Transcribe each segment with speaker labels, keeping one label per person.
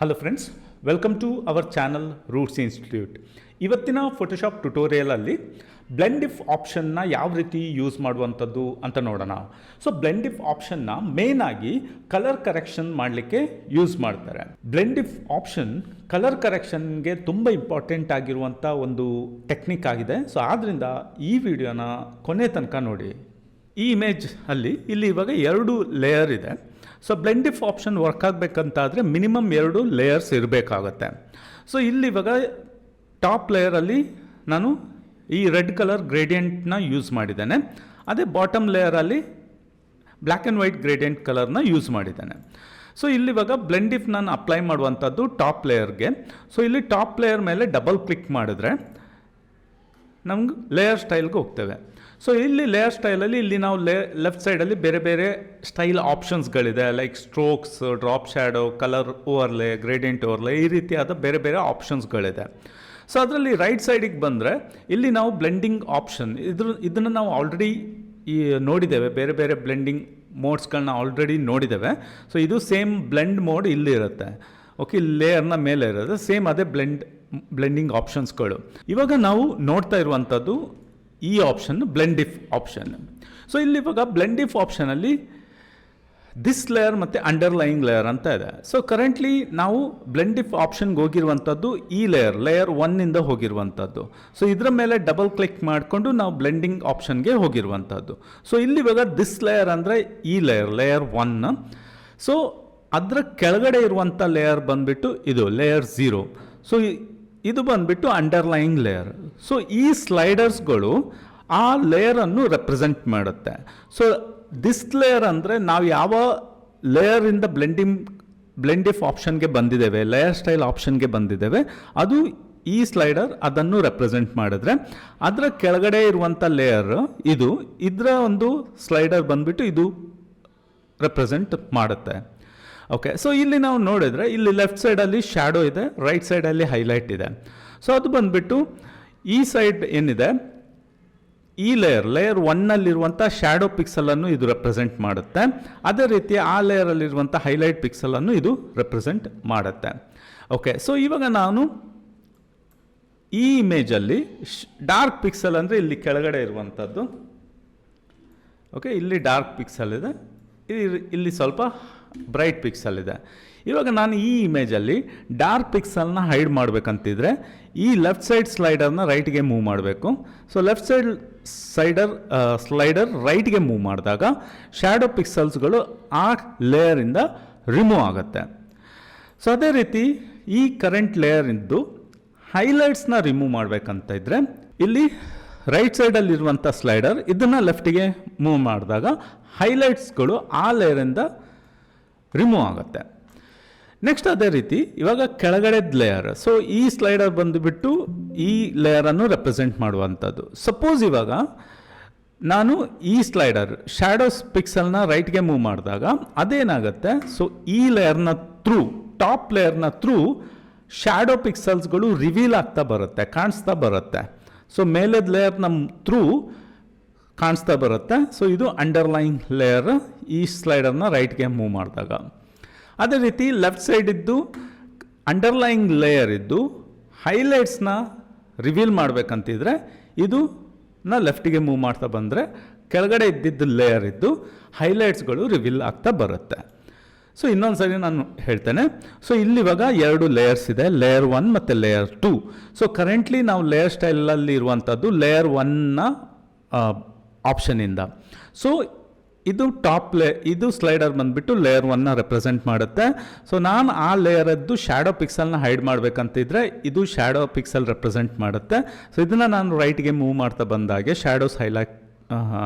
Speaker 1: Hello friends welcome to our channel Roots Institute ಇವತ್ತಿನ Photoshop ಟ್ಯುಟೋರಿಯಲಲ್ಲಿ ಬ್ಲೆಂಡಿಫ್ ಆಪ್ಷನ್ನ ಯಾವ ರೀತಿ ಯೂಸ್ ಮಾಡುವಂಥದ್ದು ಅಂತ ನೋಡೋಣ. ಸೊ ಬ್ಲೆಂಡಿಫ್ ಆಪ್ಷನ್ನ ಮೇನ್ ಆಗಿ ಕಲರ್ ಕರೆಕ್ಷನ್ ಮಾಡಲಿಕ್ಕೆ ಯೂಸ್ ಮಾಡ್ತಾರೆ. ಬ್ಲೆಂಡಿಫ್ ಆಪ್ಷನ್ ಕಲರ್ ಕರೆಕ್ಷನ್ಗೆ ತುಂಬ ಇಂಪಾರ್ಟೆಂಟ್ ಆಗಿರುವಂಥ ಒಂದು ಟೆಕ್ನಿಕ್ ಆಗಿದೆ. ಸೊ ಆದ್ದರಿಂದ ಈ ವಿಡಿಯೋನ ಕೊನೆ ತನಕ ನೋಡಿ. ಈ ಇಮೇಜ್ ಅಲ್ಲಿ ಇಲ್ಲಿ ಇವಾಗ ಎರಡು ಲೇಯರ್ ಇದೆ. So blend if option work ಆಗಬೇಕಂತಾದರೆ minimum ಎರಡು ಲೇಯರ್ಸ್ ಇರಬೇಕಾಗತ್ತೆ. ಸೊ ಇಲ್ಲಿ ಇವಾಗ ಟಾಪ್ ಲೇಯರಲ್ಲಿ ನಾನು ಈ ರೆಡ್ ಕಲರ್ ಗ್ರೇಡಿಯಂಟ್ನ ಯೂಸ್ ಮಾಡಿದ್ದೇನೆ. ಅದೇ ಬಾಟಮ್ ಲೇಯರಲ್ಲಿ ಬ್ಲ್ಯಾಕ್ ಆ್ಯಂಡ್ ವೈಟ್ ಗ್ರೇಡಿಯಂಟ್ ಕಲರ್ನ ಯೂಸ್ ಮಾಡಿದ್ದೇನೆ. ಸೊ ಇಲ್ಲಿ ಇವಾಗ ಬ್ಲೆಂಡಿಫ್ ನಾನು ಅಪ್ಲೈ ಮಾಡುವಂಥದ್ದು ಟಾಪ್ ಲೇಯರ್ಗೆ ಸೊ ಇಲ್ಲಿ ಟಾಪ್ ಲೇಯರ್ ಮೇಲೆ ಡಬಲ್ ಕ್ಲಿಕ್ ಮಾಡಿದ್ರೆ ನಮ್ಗೆ ಲೇಯರ್ ಸ್ಟೈಲ್ಗೆ ಹೋಗ್ತೇವೆ. ಸೊ ಇಲ್ಲಿ ಲೇಯರ್ ಸ್ಟೈಲಲ್ಲಿ ಇಲ್ಲಿ ನಾವು ಲೇ ಲೆಫ್ಟ್ ಸೈಡಲ್ಲಿ ಬೇರೆ ಬೇರೆ style ಆಪ್ಷನ್ಸ್ಗಳಿದೆ like strokes drop shadow colour overlay gradient overlay ಈ ರೀತಿಯಾದ ಬೇರೆ ಬೇರೆ ಆಪ್ಷನ್ಸ್ಗಳಿದೆ ಸೊ ಅದರಲ್ಲಿ ರೈಟ್ ಸೈಡಿಗೆ ಬಂದರೆ ಇಲ್ಲಿ ನಾವು ಬ್ಲೆಂಡಿಂಗ್ ಆಪ್ಷನ್ ಇದ್ರ, ಇದನ್ನು ನಾವು ಆಲ್ರೆಡಿ ಈ ನೋಡಿದ್ದೇವೆ. ಬೇರೆ ಬೇರೆ ಬ್ಲೆಂಡಿಂಗ್ ಮೋಡ್ಸ್ಗಳನ್ನ ಆಲ್ರೆಡಿ ನೋಡಿದ್ದೇವೆ. ಸೊ ಇದು ಸೇಮ್ ಬ್ಲೆಂಡ್ ಮೋಡ್ ಇಲ್ಲಿ ಇರುತ್ತೆ. ಓಕೆ ಲೇಯರ್ನ ಮೇಲೆ ಇರೋದು ಸೇಮ್ ಅದೇ ಬ್ಲೆಂಡ್ ಬ್ಲೆಂಡಿಂಗ್ ಆಪ್ಷನ್ಸ್ಗಳು ಇವಾಗ ನಾವು ನೋಡ್ತಾ ಇರುವಂಥದ್ದು ಈ ಆಪ್ಷನ್ ಬ್ಲೆಂಡಿಫ್ ಆಪ್ಷನ್ ಸೊ ಇಲ್ಲಿ ಇವಾಗ ಬ್ಲೆಂಡಿಫ್ ಆಪ್ಷನಲ್ಲಿ ದಿಸ್ ಲೇಯರ್ ಮತ್ತು ಅಂಡರ್ಲೈಯಿಂಗ್ ಲೇಯರ್ ಅಂತ ಇದೆ. ಸೊ ಕರೆಂಟ್ಲಿ ನಾವು ಬ್ಲೆಂಡಿಫ್ ಆಪ್ಷನ್ಗೆ ಹೋಗಿರುವಂಥದ್ದು ಈ ಲೇಯರ್ ಲೇಯರ್ ಒನ್ನಿಂದ ಹೋಗಿರುವಂಥದ್ದು ಸೊ ಇದರ ಮೇಲೆ ಡಬಲ್ ಕ್ಲಿಕ್ ಮಾಡಿಕೊಂಡು ನಾವು ಬ್ಲೆಂಡಿಂಗ್ ಆಪ್ಷನ್ಗೆ ಹೋಗಿರುವಂಥದ್ದು ಸೊ ಇಲ್ಲಿ ಇವಾಗ ದಿಸ್ ಲೇಯರ್ ಅಂದರೆ ಈ ಲೇಯರ್ ಲೇಯರ್ ಒನ್ ಸೊ ಅದರ ಕೆಳಗಡೆ ಇರುವಂಥ ಲೇಯರ್ ಬಂದ್ಬಿಟ್ಟು ಇದು ಲೇಯರ್ ಝೀರೋ ಸೊ ಇದು ಬಂದ್ಬಿಟ್ಟು ಅಂಡರ್ಲೈಯಿಂಗ್ ಲೇಯರ್ ಸೊ ಈ ಸ್ಲೈಡರ್ಸ್ಗಳು ಆ ಲೇಯರನ್ನು ರೆಪ್ರೆಸೆಂಟ್ ಮಾಡುತ್ತೆ. ಸೊ ದಿಸ್ ಲೇಯರ್ ಅಂದರೆ ನಾವು ಯಾವ ಲೇಯರಿಂದ ಬ್ಲೆಂಡಿಂಗ್ ಬ್ಲೆಂಡಿಫ್ ಆಪ್ಷನ್ಗೆ ಬಂದಿದ್ದೇವೆ ಲೇಯರ್ ಸ್ಟೈಲ್ ಆಪ್ಷನ್ಗೆ ಬಂದಿದ್ದೇವೆ, ಅದು ಈ ಸ್ಲೈಡರ್ ಅದನ್ನು ರೆಪ್ರೆಸೆಂಟ್ ಮಾಡಿದ್ರೆ. ಅದರ ಕೆಳಗಡೆ ಇರುವಂಥ ಲೇಯರ್ ಇದು, ಇದರ ಒಂದು ಸ್ಲೈಡರ್ ಬಂದ್ಬಿಟ್ಟು ಇದು ರೆಪ್ರೆಸೆಂಟ್ ಮಾಡುತ್ತೆ. ಓಕೆ ಸೊ ಇಲ್ಲಿ ನಾವು ನೋಡಿದ್ರೆ ಇಲ್ಲಿ ಲೆಫ್ಟ್ ಸೈಡಲ್ಲಿ ಶ್ಯಾಡೋ ಇದೆ ರೈಟ್ ಸೈಡಲ್ಲಿ ಹೈಲೈಟ್ ಇದೆ. ಸೊ ಅದು ಬಂದುಬಿಟ್ಟು ಈ ಸೈಡ್ ಏನಿದೆ? ಈ ಲೇಯರ್ ಲೇಯರ್ ಒನ್ನಲ್ಲಿರುವಂಥ ಶ್ಯಾಡೋ ಪಿಕ್ಸಲನ್ನು ಇದು ರೆಪ್ರೆಸೆಂಟ್ ಮಾಡುತ್ತೆ. ಅದೇ ರೀತಿ ಆ ಲೇಯರಲ್ಲಿರುವಂಥ ಹೈಲೈಟ್ ಪಿಕ್ಸಲನ್ನು ಇದು ರೆಪ್ರೆಸೆಂಟ್ ಮಾಡುತ್ತೆ. ಓಕೆ ಸೊ ಇವಾಗ ನಾನು ಈ ಇಮೇಜಲ್ಲಿ ಡಾರ್ಕ್ ಪಿಕ್ಸಲ್ ಅಂದರೆ ಇಲ್ಲಿ ಕೆಳಗಡೆ ಇರುವಂಥದ್ದು ಓಕೆ ಇಲ್ಲಿ ಡಾರ್ಕ್ ಪಿಕ್ಸಲ್ ಇದೆ. ಇಲ್ಲಿ ಇಲ್ಲಿ ಸ್ವಲ್ಪ ಬ್ರೈಟ್ ಪಿಕ್ಸಲ್ ಇದೆ ಇವಾಗ ನಾನು ಈ ಇಮೇಜಲ್ಲಿ ಡಾರ್ಕ್ ಪಿಕ್ಸಲ್ನ ಹೈಡ್ ಮಾಡಬೇಕಂತಿದ್ರೆ ಈ ಲೆಫ್ಟ್ ಸೈಡ್ ಸ್ಲೈಡರ್ನ ರೈಟ್ಗೆ ಮೂವ್ ಮಾಡಬೇಕು. So left side slider slider ರೈಟ್ಗೆ move ಮಾಡಿದಾಗ ಶ್ಯಾಡೋ ಪಿಕ್ಸಲ್ಸ್ಗಳು ಆ ಲೇಯರಿಂದ ರಿಮೂವ್ ಆಗುತ್ತೆ. ಸೊ ಅದೇ ರೀತಿ ಈ ಕರೆಂಟ್ ಲೇಯರ್ ಇದ್ದು ಹೈಲೈಟ್ಸ್ನ ರಿಮೂವ್ ಮಾಡಬೇಕಂತ ಇದ್ದರೆ ಇಲ್ಲಿ ರೈಟ್ ಸೈಡಲ್ಲಿರುವಂಥ ಸ್ಲೈಡರ್ ಇದನ್ನು ಲೆಫ್ಟಿಗೆ ಮೂವ್ ಮಾಡಿದಾಗ ಹೈಲೈಟ್ಸ್ಗಳು ಆ ಲೇಯರಿಂದ ರಿಮೂವ್ ಆಗುತ್ತೆ. ನೆಕ್ಸ್ಟ್ ಅದೇ ರೀತಿ ಇವಾಗ ಕೆಳಗಡೆದ ಲೇಯರ್ ಸೊ ಈ ಸ್ಲೈಡರ್ ಬಂದುಬಿಟ್ಟು ಈ ಲೇಯರನ್ನು ರೆಪ್ರೆಸೆಂಟ್ ಮಾಡುವಂಥದ್ದು. ಸಪೋಸ್ ಇವಾಗ ನಾನು ಈ ಸ್ಲೈಡರ್ ಶ್ಯಾಡೋಸ್ ಪಿಕ್ಸಲ್ನ ರೈಟ್ಗೆ ಮೂವ್ ಮಾಡಿದಾಗ ಅದೇನಾಗುತ್ತೆ? ಸೊ ಈ ಲೇಯರ್ನ ಥ್ರೂ ಟಾಪ್ ಲೇಯರ್ನ ಥ್ರೂ ಶ್ಯಾಡೋ ಪಿಕ್ಸಲ್ಸ್ಗಳು ರಿವೀಲ್ ಆಗ್ತಾ ಬರುತ್ತೆ, ಕಾಣಿಸ್ತಾ ಬರುತ್ತೆ. ಸೊ ಮೇಲೆದ ಲೇಯರ್ನ ಥ್ರೂ ಕಾಣಿಸ್ತಾ ಬರುತ್ತೆ. ಸೊ ಇದು ಅಂಡರ್ಲೈನ್ ಲೇಯರ್ ಈ ಸ್ಲೈಡರ್ನ ರೈಟ್ಗೆ ಮೂವ್ ಮಾಡಿದಾಗ. ಅದೇ ರೀತಿ ಲೆಫ್ಟ್ ಸೈಡ್ ಇದ್ದು ಅಂಡರ್ಲೈಯಿಂಗ್ ಲೇಯರ್ ಇದ್ದು ಹೈಲೈಟ್ಸ್ನ ರಿವೀಲ್ ಮಾಡಬೇಕಂತಿದ್ರೆ ಇದು ನ ಲೆಫ್ಟಿಗೆ ಮೂವ್ ಮಾಡ್ತಾ ಬಂದರೆ ಕೆಳಗಡೆ ಇದ್ದಿದ್ದು ಲೇಯರ್ ಇದ್ದು ಹೈಲೈಟ್ಸ್ಗಳು ರಿವೀಲ್ ಆಗ್ತಾ ಬರುತ್ತೆ. ಸೊ ಇನ್ನೊಂದು ಸರಿ ನಾನು ಹೇಳ್ತೇನೆ. ಸೊ ಇಲ್ಲಿ ಇವಾಗ ಎರಡು ಲೇಯರ್ಸ್ ಇದೆ. ಲೇಯರ್ ಒನ್ ಮತ್ತು ಲೇಯರ್ ಟೂ ಸೊ ಕರೆಂಟ್ಲಿ ನಾವು ಲೇಯರ್ ಸ್ಟೈಲಲ್ಲಿ ಇರುವಂಥದ್ದು ಲೇಯರ್ ಒನ್ನ ಆಪ್ಷನಿಂದ ಸೊ ಇದು ಟಾಪ್ ಲೇ ಇದು ಸ್ಲೈಡರ್ ಬಂದುಬಿಟ್ಟು ಲೇಯರ್ ಒನ್ನ ರೆಪ್ರೆಸೆಂಟ್ ಮಾಡುತ್ತೆ. ಸೊ ನಾನು ಆ ಲೇಯರದ್ದು ಶ್ಯಾಡೋ ಪಿಕ್ಸಲ್ನ ಹೈಡ್ ಮಾಡಬೇಕಂತಿದ್ರೆ ಇದು ಶ್ಯಾಡೋ ಪಿಕ್ಸೆಲ್ ರೆಪ್ರೆಸೆಂಟ್ ಮಾಡುತ್ತೆ. ಸೊ ಇದನ್ನು ನಾನು ರೈಟ್ಗೆ ಮೂವ್ ಮಾಡ್ತಾ ಬಂದಾಗೆ ಶ್ಯಾಡೋಸ್ ಹೈಲೈಟ್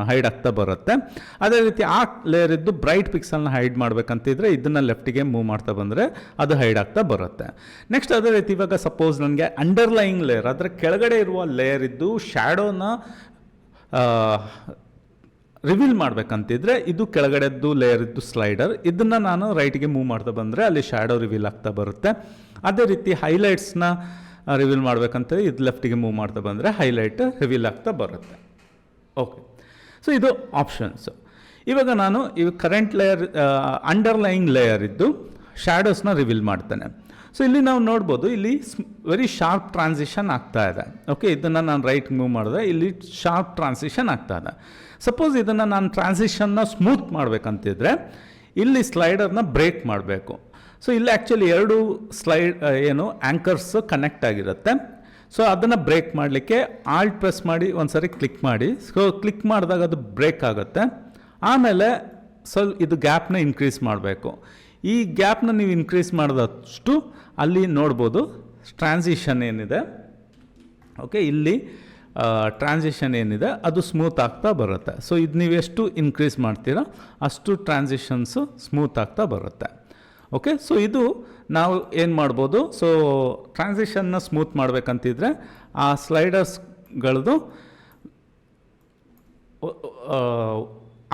Speaker 1: ಹೈಡ್ ಆಗ್ತಾ ಬರುತ್ತೆ. ಅದೇ ರೀತಿ ಆ ಲೇಯರ್ ಇದ್ದು ಬ್ರೈಟ್ ಪಿಕ್ಸಲ್ನ ಹೈಡ್ ಮಾಡಬೇಕಂತಿದ್ರೆ ಇದನ್ನು ಲೆಫ್ಟಿಗೆ ಮೂವ್ ಮಾಡ್ತಾ ಬಂದರೆ ಅದು ಹೈಡ್ ಆಗ್ತಾ ಬರುತ್ತೆ. ನೆಕ್ಸ್ಟ್ ಅದೇ ರೀತಿ ಇವಾಗ ಸಪೋಸ್ ನನಗೆ ಅಂಡರ್ಲೈಯಿಂಗ್ ಲೇಯರ್ ಅದರ ಕೆಳಗಡೆ ಇರುವ ಲೇಯರ್ ಇದ್ದು ಶ್ಯಾಡೋನ ರಿವೀಲ್ ಮಾಡಬೇಕಂತಿದ್ರೆ ಇದು ಕೆಳಗಡೆದ್ದು ಲೇಯರ್ ಇದ್ದು ಸ್ಲೈಡರ್ ಇದನ್ನು ನಾನು ರೈಟ್ಗೆ ಮೂವ್ ಮಾಡ್ತಾ ಬಂದರೆ ಅಲ್ಲಿ ಶ್ಯಾಡೋ ರಿವೀಲ್ ಆಗ್ತಾ ಬರುತ್ತೆ. ಅದೇ ರೀತಿ ಹೈಲೈಟ್ಸ್ನ ರಿವೀಲ್ ಮಾಡಬೇಕಂತ ಇದು ಲೆಫ್ಟಿಗೆ ಮೂವ್ ಮಾಡ್ತಾ ಬಂದರೆ ಹೈಲೈಟ್ ರಿವೀಲ್ ಆಗ್ತಾ ಬರುತ್ತೆ. ಓಕೆ ಸೊ ಇದು ಆಪ್ಷನ್ಸು ಇವಾಗ ನಾನು ಇವಾಗ ಕರೆಂಟ್ ಲೇಯರ್ ಅಂಡರ್ಲೈಯಿಂಗ್ ಲೇಯರ್ ಇದ್ದು ಶ್ಯಾಡೋಸ್ನ ರಿವೀಲ್ ಮಾಡ್ತೇನೆ. ಸೊ ಇಲ್ಲಿ ನಾವು ನೋಡ್ಬೋದು, ಇಲ್ಲಿ ವೆರಿ ಶಾರ್ಪ್ ಟ್ರಾನ್ಸಿಷನ್ ಆಗ್ತಾ ಇದೆ. ಓಕೆ ಇದನ್ನು ನಾನು ರೈಟ್ ಮೂವ್ ಮಾಡಿದ್ರೆ ಇಲ್ಲಿ ಶಾರ್ಪ್ ಟ್ರಾನ್ಸಿಷನ್ ಆಗ್ತಾ ಇದೆ. ಸಪೋಸ್ ಇದನ್ನು ನಾನು ಟ್ರಾನ್ಸಿಷನ್ನ ಸ್ಮೂತ್ ಮಾಡಬೇಕಂತಿದ್ರೆ, ಇಲ್ಲಿ ಸ್ಲೈಡರ್ನ ಬ್ರೇಕ್ ಮಾಡಬೇಕು. ಸೊ ಇಲ್ಲಿ ಆ್ಯಕ್ಚುಲಿ ಎರಡು ಸ್ಲೈಡ್ ಏನು ಆ್ಯಂಕರ್ಸ್ ಕನೆಕ್ಟ್ ಆಗಿರುತ್ತೆ. ಸೊ ಅದನ್ನು ಬ್ರೇಕ್ ಮಾಡಲಿಕ್ಕೆ ಆಲ್ಟ್ ಪ್ರೆಸ್ ಮಾಡಿ ಒಂದು ಸರಿ ಕ್ಲಿಕ್ ಮಾಡಿ. ಸೊ ಕ್ಲಿಕ್ ಮಾಡಿದಾಗ ಅದು ಬ್ರೇಕ್ ಆಗುತ್ತೆ. ಆಮೇಲೆ, ಸ್ವಲ್ಪ ಇದು ಗ್ಯಾಪ್ನ ಇನ್ಕ್ರೀಸ್ ಮಾಡಬೇಕು. ಈ ಗ್ಯಾಪ್ನ ನೀವು ಇನ್ಕ್ರೀಸ್ ಮಾಡಿದಷ್ಟು ಅಲ್ಲಿ ನೋಡ್ಬೋದು ಟ್ರಾನ್ಸಿಷನ್ ಏನಿದೆ. ಓಕೆ ಇಲ್ಲಿ ಟ್ರಾನ್ಸಿಷನ್ ಏನಿದೆ, ಅದು ಸ್ಮೂತ್ ಆಗ್ತಾ ಬರುತ್ತೆ. ಸೊ ಇದು ನೀವು ಎಷ್ಟು ಇನ್ಕ್ರೀಸ್ ಮಾಡ್ತೀರೋ, ಅಷ್ಟು ಟ್ರಾನ್ಸಿಷನ್ಸು ಸ್ಮೂತ್ ಆಗ್ತಾ ಬರುತ್ತೆ. ಓಕೆ ಸೊ ಇದು ನಾವು ಏನು ಮಾಡ್ಬೋದು ಸೊ ಟ್ರಾನ್ಸಿಷನ್ನ ಸ್ಮೂತ್ ಮಾಡಬೇಕಂತಿದ್ರೆ, ಆ ಸ್ಲೈಡರ್ಸ್ಗಳದ್ದು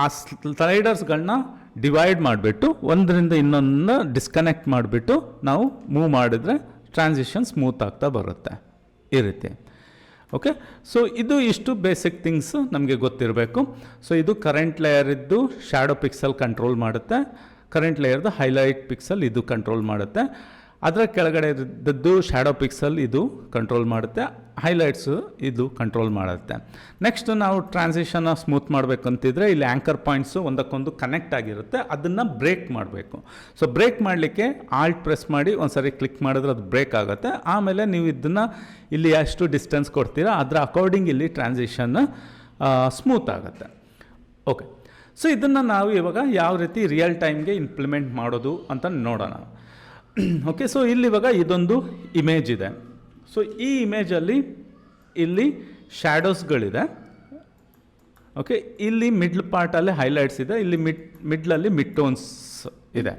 Speaker 1: ಆ ಸ್ಲೈಡರ್ಸ್ಗಳನ್ನ ಡಿವೈಡ್ ಮಾಡಿಬಿಟ್ಟು ಒಂದರಿಂದ ಇನ್ನೊಂದನ್ನ ಡಿಸ್ಕನೆಕ್ಟ್ ಮಾಡಿಬಿಟ್ಟು ನಾವು ಮೂವ್ ಮಾಡಿದರೆ ಟ್ರಾನ್ಸಿಷನ್ ಸ್ಮೂತ್ ಆಗ್ತಾ ಬರುತ್ತೆ. ಈ ರೀತಿ. ಓಕೆ ಸೊ ಇದು ಇಷ್ಟು ಬೇಸಿಕ್ ಥಿಂಗ್ಸ್ ನಮಗೆ ಗೊತ್ತಿರಬೇಕು. ಸೊ ಇದು ಕರೆಂಟ್ ಲೇಯರ್ ಇದ್ದು ಶ್ಯಾಡೋ ಪಿಕ್ಸೆಲ್ ಕಂಟ್ರೋಲ್ ಮಾಡುತ್ತೆ. ಕರೆಂಟ್ ಲೇಯರ್ದು ಹೈಲೈಟ್ ಪಿಕ್ಸೆಲ್ ಇದು ಕಂಟ್ರೋಲ್ ಮಾಡುತ್ತೆ. ಅದರ ಕೆಳಗಡೆ ಇದ್ದದ್ದು ಶ್ಯಾಡೋ ಪಿಕ್ಸಲ್ ಇದು ಕಂಟ್ರೋಲ್ ಮಾಡುತ್ತೆ ಹೈಲೈಟ್ಸು ಇದು ಕಂಟ್ರೋಲ್ ಮಾಡುತ್ತೆ. ನೆಕ್ಸ್ಟ್ ನಾವು ಟ್ರಾನ್ಸಿಷನ್ನ ಸ್ಮೂತ್ ಮಾಡಬೇಕಂತಿದ್ರೆ ಇಲ್ಲಿ ಆ್ಯಂಕರ್ ಪಾಯಿಂಟ್ಸು ಒಂದಕ್ಕೊಂದು ಕನೆಕ್ಟ್ ಆಗಿರುತ್ತೆ, ಅದನ್ನು ಬ್ರೇಕ್ ಮಾಡಬೇಕು. ಸೊ ಬ್ರೇಕ್ ಮಾಡಲಿಕ್ಕೆ ಆಲ್ಟ್ ಪ್ರೆಸ್ ಮಾಡಿ ಒಂದ್ಸರಿ ಕ್ಲಿಕ್ ಮಾಡಿದ್ರೆ ಅದು ಬ್ರೇಕ್ ಆಗುತ್ತೆ. ಆಮೇಲೆ ನೀವು ಇದನ್ನು ಇಲ್ಲಿ ಎಷ್ಟು ಡಿಸ್ಟೆನ್ಸ್ ಕೊಡ್ತೀರಾ, ಅದರ ಅಕಾರ್ಡಿಂಗ್ ಇಲ್ಲಿ ಟ್ರಾನ್ಸಿಷನ್ ಸ್ಮೂತ್ ಆಗುತ್ತೆ. ಓಕೆ ಸೊ ಇದನ್ನು ನಾವು ಇವಾಗ ಯಾವ ರೀತಿ ರಿಯಲ್ ಟೈಮ್ಗೆ ಇಂಪ್ಲಿಮೆಂಟ್ ಮಾಡೋದು ಅಂತ ನೋಡೋಣ. ಓಕೆ ಸೊ ಇಲ್ಲಿ ಇವಾಗ ಇದೊಂದು ಇಮೇಜ್ ಇದೆ. ಸೊ ಈ ಇಮೇಜಲ್ಲಿ ಇಲ್ಲಿ ಶ್ಯಾಡೋಸ್ಗಳಿದೆ ಓಕೆ ಇಲ್ಲಿ ಮಿಡ್ಲ್ ಪಾರ್ಟಲ್ಲಿ ಹೈಲೈಟ್ಸ್ ಇದೆ. ಇಲ್ಲಿ ಮಿಡ್ ಮಿಡ್ಲಲ್ಲಿ ಮಿಡ್ ಟೋನ್ಸ್ ಇದೆ.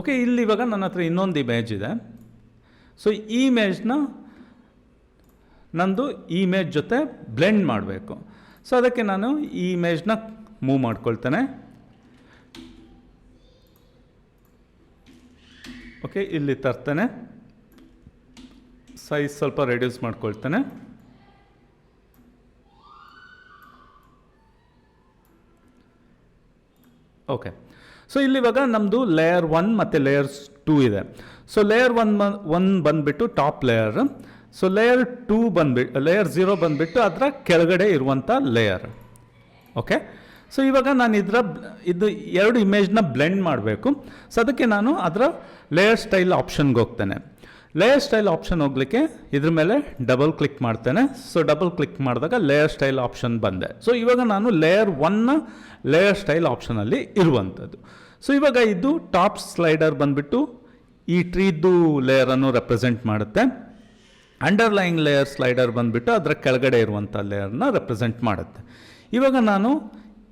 Speaker 1: ಓಕೆ ಇಲ್ಲಿ ಇವಾಗ ನನ್ನ ಹತ್ರ ಇನ್ನೊಂದು ಇಮೇಜ್ ಇದೆ. ಸೊ ಈ ಇಮೇಜ್ನ ನಂದು ಈ ಇಮೇಜ್ ಜೊತೆ ಬ್ಲೆಂಡ್ ಮಾಡಬೇಕು. ಸೊ ಅದಕ್ಕೆ ನಾನು ಈ ಇಮೇಜ್ನ ಮೂವ್ ಮಾಡ್ಕೊಳ್ತೇನೆ. ಓಕೆ, ಇಲ್ಲಿ ತರ್ತೇನೆ. ಸೈಜ್ ಸ್ವಲ್ಪ ರೆಡ್ಯೂಸ್ ಮಾಡ್ಕೊಳ್ತೇನೆ. ಓಕೆ, ಸೊ ಇಲ್ಲಿ ಇವಾಗ ನಮ್ಮದು ಲೇಯರ್ ಒನ್ ಮತ್ತು ಲೇಯರ್ಸ್ ಟೂ ಇದೆ. ಸೊ ಲೇಯರ್ ಒನ್ ಒನ್ ಬಂದುಬಿಟ್ಟು top layer so layer two ಬಂದ್ಬಿಟ್ಟು ಲೇಯರ್ ಝೀರೋ ಬಂದುಬಿಟ್ಟು ಅದರ ಕೆಳಗಡೆ ಇರುವಂಥ ಲೇಯರ್ ಓಕೆ, ಸೊ ಇವಾಗ ನಾನು ಇದರ, ಇದು ಎರಡು ಇಮೇಜ್ನ ಬ್ಲೆಂಡ್ ಮಾಡಬೇಕು. ಸೊ ಅದಕ್ಕೆ ನಾನು ಅದರ ಲೇಯರ್ ಸ್ಟೈಲ್ ಆಪ್ಷನ್ಗೆ ಹೋಗ್ತೇನೆ. ಲೇಯರ್ ಸ್ಟೈಲ್ ಆಪ್ಷನ್ ಹೋಗ್ಲಿಕ್ಕೆ ಇದ್ರ ಮೇಲೆ ಡಬಲ್ ಕ್ಲಿಕ್ ಮಾಡ್ತೇನೆ. ಸೊ ಡಬಲ್ ಕ್ಲಿಕ್ ಮಾಡಿದಾಗ ಲೇಯರ್ ಸ್ಟೈಲ್ ಆಪ್ಷನ್ ಬಂದೆ. ಸೊ ಇವಾಗ ನಾನು ಲೇಯರ್ ಒನ್ನ ಲೇಯರ್ ಸ್ಟೈಲ್ ಆಪ್ಷನಲ್ಲಿ ಇರುವಂಥದ್ದು. ಸೊ ಇವಾಗ ಇದು ಟಾಪ್ ಸ್ಲೈಡರ್ ಬಂದುಬಿಟ್ಟು ಈ ಟ್ರೀದು ಲೇಯರನ್ನು ರೆಪ್ರೆಸೆಂಟ್ ಮಾಡುತ್ತೆ. ಅಂಡರ್ಲೈಯಿಂಗ್ ಲೇಯರ್ ಸ್ಲೈಡರ್ ಬಂದುಬಿಟ್ಟು ಅದರ ಕೆಳಗಡೆ ಇರುವಂಥ ಲೇಯರ್ನ ರೆಪ್ರೆಸೆಂಟ್ ಮಾಡುತ್ತೆ. ಇವಾಗ ನಾನು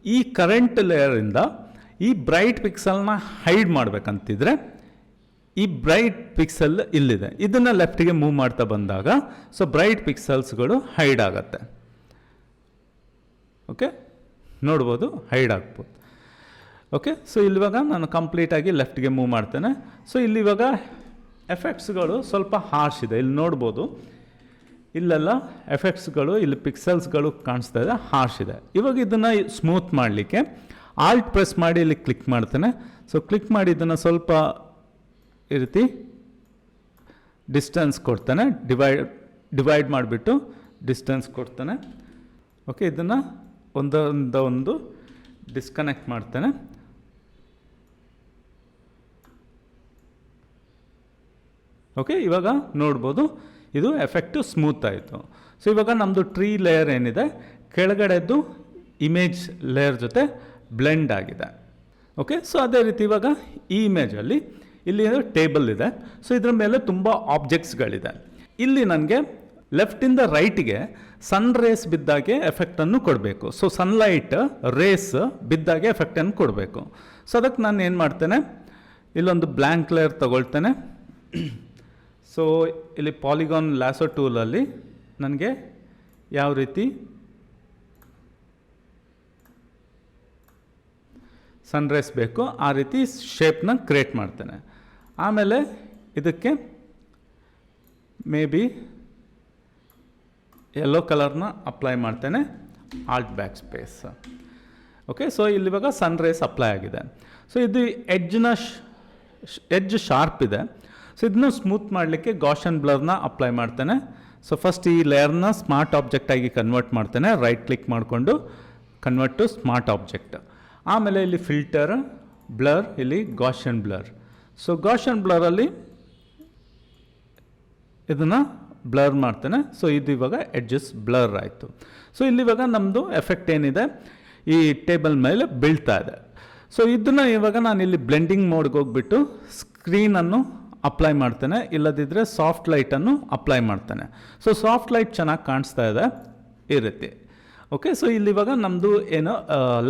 Speaker 1: ಈ ಕರೆಂಟ್ ಲೇಯರಿಂದ ಈ ಬ್ರೈಟ್ ಪಿಕ್ಸಲ್ನ ಹೈಡ್ ಮಾಡಬೇಕಂತಿದ್ರೆ ಈ ಬ್ರೈಟ್ ಪಿಕ್ಸೆಲ್ ಇಲ್ಲಿದೆ. ಇದನ್ನು ಲೆಫ್ಟಿಗೆ ಮೂವ್ ಮಾಡ್ತಾ ಬಂದಾಗ ಸೊ ಬ್ರೈಟ್ ಪಿಕ್ಸೆಲ್ಸ್ಗಳು ಹೈಡ್ ಆಗತ್ತೆ. ಓಕೆ ನೋಡ್ಬೋದು ಹೈಡ್ ಆಗ್ಬೋದು. ಓಕೆ ಸೊ ಇಲ್ಲಿವಾಗ ನಾನು ಕಂಪ್ಲೀಟಾಗಿ ಲೆಫ್ಟ್ಗೆ ಮೂವ್ ಮಾಡ್ತೇನೆ. ಸೊ ಇಲ್ಲಿವಾಗ ಎಫೆಕ್ಟ್ಸ್ಗಳು ಸ್ವಲ್ಪ ಹಾರ್ಶ್ ಇದೆ. ಇಲ್ಲಿ ನೋಡ್ಬೋದು. ಇಲ್ಲೆಲ್ಲ ಎಫೆಕ್ಟ್ಸ್ಗಳು ಇಲ್ಲಿ ಪಿಕ್ಸೆಲ್ಸ್ಗಳು ಕಾಣಿಸ್ತಾ ಇದೆ ಹಾರ್ಶ್ ಇದೆ. ಇವಾಗ ಇದನ್ನು ಸ್ಮೂತ್ ಮಾಡಲಿಕ್ಕೆ ಆಲ್ಟ್ ಪ್ರೆಸ್ ಮಾಡಿ ಇಲ್ಲಿ ಕ್ಲಿಕ್ ಮಾಡ್ತೇನೆ. ಸೊ ಕ್ಲಿಕ್ ಮಾಡಿ ಇದನ್ನು ಸ್ವಲ್ಪ ಈ ರೀತಿ ಡಿಸ್ಟೆನ್ಸ್ ಕೊಡ್ತಾನೆ. ಡಿವೈಡ್ ಡಿವೈಡ್ ಮಾಡಿಬಿಟ್ಟು ಡಿಸ್ಟೆನ್ಸ್ ಕೊಡ್ತಾನೆ. ಓಕೆ ಇದನ್ನು ಒಂದೊಂದ ಒಂದು ಡಿಸ್ಕನೆಕ್ಟ್ ಮಾಡ್ತಾನೆ. ಓಕೆ ಇವಾಗ ನೋಡ್ಬೋದು. ಇದು ಎಫೆಕ್ಟು ಸ್ಮೂತ್ ಆಯಿತು. ಸೊ ಇವಾಗ ನಮ್ಮದು ಟ್ರೀ ಲೇಯರ್ ಏನಿದೆ ಕೆಳಗಡೆದ್ದು ಇಮೇಜ್ ಲೇಯರ್ ಜೊತೆ ಬ್ಲೆಂಡ್ ಆಗಿದೆ. ಓಕೆ ಸೊ ಅದೇ ರೀತಿ ಇವಾಗ ಈ ಇಮೇಜಲ್ಲಿ ಇಲ್ಲಿ ಟೇಬಲ್ ಇದೆ. ಸೊ ಇದರ ಮೇಲೆ ತುಂಬ ಆಬ್ಜೆಕ್ಟ್ಸ್ಗಳಿದೆ ಇಲ್ಲಿ ನನಗೆ ಲೆಫ್ಟಿಂದ ರೈಟ್ಗೆ ಸನ್ ರೇಸ್ ಬಿದ್ದಾಗೆ ಎಫೆಕ್ಟನ್ನು ಕೊಡಬೇಕು. ಸೊ ಸನ್ಲೈಟ್ ರೇಸ್ ಬಿದ್ದಾಗೆ ಎಫೆಕ್ಟನ್ನು ಕೊಡಬೇಕು. ಸೊ ಅದಕ್ಕೆ ನಾನು ಏನು ಮಾಡ್ತೇನೆ? ಇಲ್ಲೊಂದು ಬ್ಲ್ಯಾಂಕ್ ಲೇಯರ್ ತಗೊಳ್ತೇನೆ. ಸೊ ಇಲ್ಲಿ ಪಾಲಿಗಾನ್ ಲ್ಯಾಸೋ ಟೂಲಲ್ಲಿ ನನಗೆ ಯಾವ ರೀತಿ? ಸನ್ರೈಸ್ ಬೇಕು. ಆ ರೀತಿ ಶೇಪ್ನ ಕ್ರಿಯೇಟ್ ಮಾಡ್ತೇನೆ. ಆಮೇಲೆ ಇದಕ್ಕೆ ಮೇ ಬಿ ಯೆಲ್ಲೋ ಕಲರ್ನ ಅಪ್ಲೈ ಮಾಡ್ತೇನೆ. Alt backspace okay so ಇಲ್ಲಿವಾಗ ಸನ್ ರೇಸ್ ಅಪ್ಲೈ ಆಗಿದೆ. ಸೊ ಇದು ಎಡ್ಜ್ನ ಎಡ್ಜ್ ಶಾರ್ಪ್ ಇದೆ. ಸೊ ಇದನ್ನು ಸ್ಮೂತ್ ಮಾಡಲಿಕ್ಕೆ ಗಾಷನ್ ಬ್ಲರ್ನ ಅಪ್ಲೈ ಮಾಡ್ತೇನೆ. ಸೊ ಫಸ್ಟ್ ಈ ಲೇಯರ್ನ ಸ್ಮಾರ್ಟ್ ಆಬ್ಜೆಕ್ಟ್ ಆಗಿ ಕನ್ವರ್ಟ್ ಮಾಡ್ತೇನೆ. ರೈಟ್ ಕ್ಲಿಕ್ ಮಾಡಿಕೊಂಡು ಕನ್ವರ್ಟ್ ಟು ಸ್ಮಾರ್ಟ್ ಆಬ್ಜೆಕ್ಟ್ ಆಮೇಲೆ ಇಲ್ಲಿ ಫಿಲ್ಟರ್ ಬ್ಲರ್ ಇಲ್ಲಿ ಗಾಷನ್ ಬ್ಲರ್ ಸೊ ಗಾಷನ್ ಬ್ಲರಲ್ಲಿ ಇದನ್ನು ಬ್ಲರ್ ಮಾಡ್ತೇನೆ. ಸೊ ಇದು ಇವಾಗ ಎಡ್ಜಸ್ ಬ್ಲರ್ ಆಯಿತು. ಸೊ ಇಲ್ಲಿ ಇವಾಗ ನಮ್ಮದು ಎಫೆಕ್ಟ್ ಏನಿದೆ? ಈ ಟೇಬಲ್ ಮೇಲೆ ಬೀಳ್ತಾ ಇದೆ. ಸೊ ಇದನ್ನು ಇವಾಗ ನಾನು ಇಲ್ಲಿ ಬ್ಲೆಂಡಿಂಗ್ ಮೋಡ್ಗೆ ಹೋಗ್ಬಿಟ್ಟು ಸ್ಕ್ರೀನನ್ನು ಅಪ್ಲೈ ಮಾಡ್ತೇನೆ. ಇಲ್ಲದಿದ್ದರೆ ಸಾಫ್ಟ್ ಲೈಟನ್ನು ಅಪ್ಲೈ ಮಾಡ್ತೇನೆ. ಸೊ ಸಾಫ್ಟ್ ಲೈಟ್ ಚೆನ್ನಾಗಿ ಕಾಣಿಸ್ತಾ ಇದೆ. ಈ ರೀತಿ. ಓಕೆ ಸೊ ಇಲ್ಲಿ ಇವಾಗ ನಮ್ಮದು ಏನು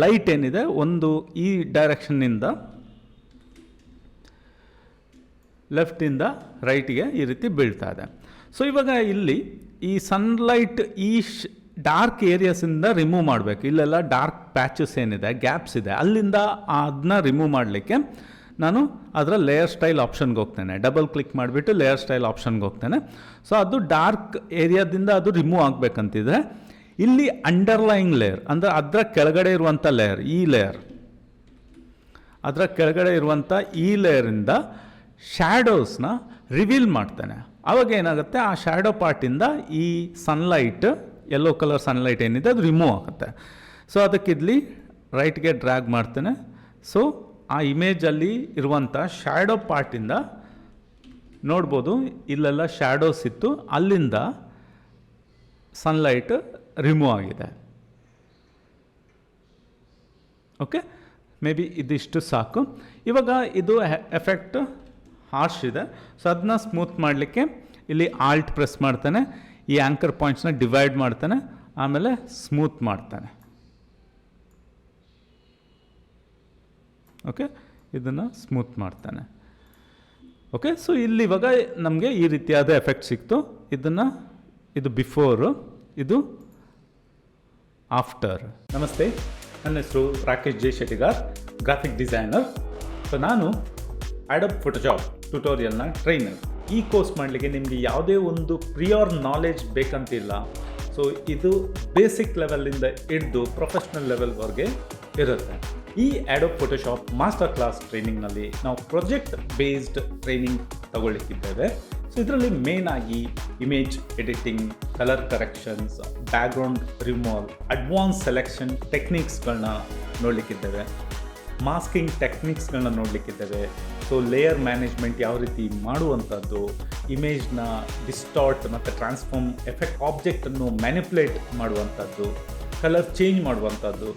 Speaker 1: ಲೈಟ್ ಏನಿದೆ? ಒಂದು ಈ ಡೈರೆಕ್ಷನ್ನಿಂದ ಲೆಫ್ಟಿಂದ ರೈಟಿಗೆ ಈ ರೀತಿ ಬೀಳ್ತಾ ಇದೆ. ಸೊ ಇವಾಗ ಇಲ್ಲಿ ಈ ಸನ್ಲೈಟ್ ಈ ಡಾರ್ಕ್ ಏರಿಯಾಸಿಂದ ರಿಮೂವ್ ಮಾಡಬೇಕು. ಇಲ್ಲೆಲ್ಲ ಡಾರ್ಕ್ ಪ್ಯಾಚಸ್ ಏನಿದೆ ಗ್ಯಾಪ್ಸ್ ಇದೆ. ಅಲ್ಲಿಂದ ಅದನ್ನ ರಿಮೂವ್ ಮಾಡಲಿಕ್ಕೆ ನಾನು ಅದರ ಲೇಯರ್ ಸ್ಟೈಲ್ ಆಪ್ಷನ್ಗೆ ಹೋಗ್ತೇನೆ. ಡಬಲ್ ಕ್ಲಿಕ್ ಮಾಡಿಬಿಟ್ಟು ಲೇಯರ್ ಸ್ಟೈಲ್ ಆಪ್ಷನ್ಗೆ ಹೋಗ್ತೇನೆ. ಸೊ ಅದು ಡಾರ್ಕ್ ಏರಿಯಾದಿಂದ ಅದು ರಿಮೂವ್ ಆಗಬೇಕಂತಿದೆ ಇಲ್ಲಿ ಅಂಡರ್ಲೈಯಿಂಗ್ ಲೇಯರ್ ಅಂದರೆ ಅದರ ಕೆಳಗಡೆ ಇರುವಂಥ ಲೇಯರ್ ಈ ಲೇಯರ್ ಅದರ ಕೆಳಗಡೆ ಇರುವಂಥ ಈ ಲೇಯರಿಂದ ಶ್ಯಾಡೋಸ್ನ ರಿವೀಲ್ ಮಾಡ್ತಾನೆ. ಆವಾಗ ಏನಾಗುತ್ತೆ? ಆ ಶ್ಯಾಡೋ ಪಾರ್ಟಿಂದ ಈ ಸನ್ಲೈಟ್ ಯೆಲ್ಲೋ ಕಲರ್ ಸನ್ಲೈಟ್ ಏನಿದೆ ಅದು ರಿಮೂವ್ ಆಗುತ್ತೆ. ಸೊ ಅದಕ್ಕಿದ್ಲಿ ರೈಟ್ಗೆ ಡ್ರ್ಯಾಗ್ ಮಾಡ್ತೇನೆ. ಸೊ ಆ ಇಮೇಜಲ್ಲಿ ಇರುವಂಥ ಶ್ಯಾಡೋ ಪಾರ್ಟಿಂದ ನೋಡ್ಬೋದು, ಇಲ್ಲೆಲ್ಲ ಶ್ಯಾಡೋಸ್ ಇತ್ತು. ಅಲ್ಲಿಂದ ಸನ್ಲೈಟ್ ರಿಮೂವ್ ಆಗಿದೆ. ಓಕೆ ಮೇ ಬಿ ಇದಿಷ್ಟು ಸಾಕು. ಇವಾಗ ಇದು ಎಫೆಕ್ಟ್ ಹಾರ್ಶ್ ಇದೆ. ಸೊ ಅದನ್ನ ಸ್ಮೂತ್ ಮಾಡಲಿಕ್ಕೆ ಇಲ್ಲಿ ಆಲ್ಟ್ ಪ್ರೆಸ್ ಮಾಡ್ತಾನೆ. ಈ ಆ್ಯಂಕರ್ ಪಾಯಿಂಟ್ಸ್ನ ಡಿವೈಡ್ ಮಾಡ್ತಾನೆ. ಆಮೇಲೆ ಸ್ಮೂತ್ ಮಾಡ್ತಾನೆ. ಓಕೆ ಇದನ್ನು ಸ್ಮೂತ್ ಮಾಡ್ತಾನೆ. ಓಕೆ ಸೊ ಇಲ್ಲಿ ಇವಾಗ ನಮಗೆ ಈ ರೀತಿಯಾದ ಎಫೆಕ್ಟ್ ಸಿಕ್ತು. ಇದನ್ನು, ಇದು ಬಿಫೋರು ಇದು ಆಫ್ಟರ್ ನಮಸ್ತೆ. ನನ್ನ ಹೆಸರು Rakesh J Shettigar graphic designer so ನಾನು ಅಡಬ್ ಫೋಟೋಶಾಪ್ ಟ್ಯುಟೋರಿಯಲ್ನ ಟ್ರೈನರ್ ಈ ಕೋರ್ಸ್ ಮಾಡಲಿಕ್ಕೆ ನಿಮಗೆ ಯಾವುದೇ ಒಂದು ಪ್ರಿಯರ್ ನಾಲೆಜ್ ಬೇಕಂತಿಲ್ಲ. ಸೊ ಇದು ಬೇಸಿಕ್ ಲೆವೆಲಿಂದ ಹಿಡಿದು ಪ್ರೊಫೆಷ್ನಲ್ ಲೆವೆಲ್ವರೆಗೆ ಇರುತ್ತೆ. ಈ ಆ್ಯಡೋ ಫೋಟೋಶಾಪ್ ಮಾಸ್ಟರ್ ಕ್ಲಾಸ್ ಟ್ರೈನಿಂಗ್ನಲ್ಲಿ ನಾವು ಪ್ರೊಜೆಕ್ಟ್ ಬೇಸ್ಡ್ ಟ್ರೈನಿಂಗ್ ತಗೊಳ್ಳಿಕ್ಕಿದ್ದೇವೆ. ಸೊ ಇದರಲ್ಲಿ ಮೇನ್ ಆಗಿ image editing colour corrections background removal advance selection ಟೆಕ್ನಿಕ್ಸ್ಗಳನ್ನ ನೋಡಲಿಕ್ಕಿದ್ದೇವೆ. ಮಾಸ್ಕಿಂಗ್ ಟೆಕ್ನಿಕ್ಸ್ಗಳನ್ನ ನೋಡಲಿಕ್ಕಿದ್ದೇವೆ. ಸೊ ಲೇಯರ್ ಮ್ಯಾನೇಜ್ಮೆಂಟ್ ಯಾವ ರೀತಿ ಮಾಡುವಂಥದ್ದು ಇಮೇಜ್ನ ಡಿಸ್ಟಾರ್ಟ್ ಮತ್ತು ಟ್ರಾನ್ಸ್ಫಾರ್ಮ್ ಎಫೆಕ್ಟ್ ಆಬ್ಜೆಕ್ಟನ್ನು ಮ್ಯಾನಿಪುಲೇಟ್ ಮಾಡುವಂಥದ್ದು. ಕಲರ್ ಚೇಂಜ್ ಮಾಡುವಂಥದ್ದು,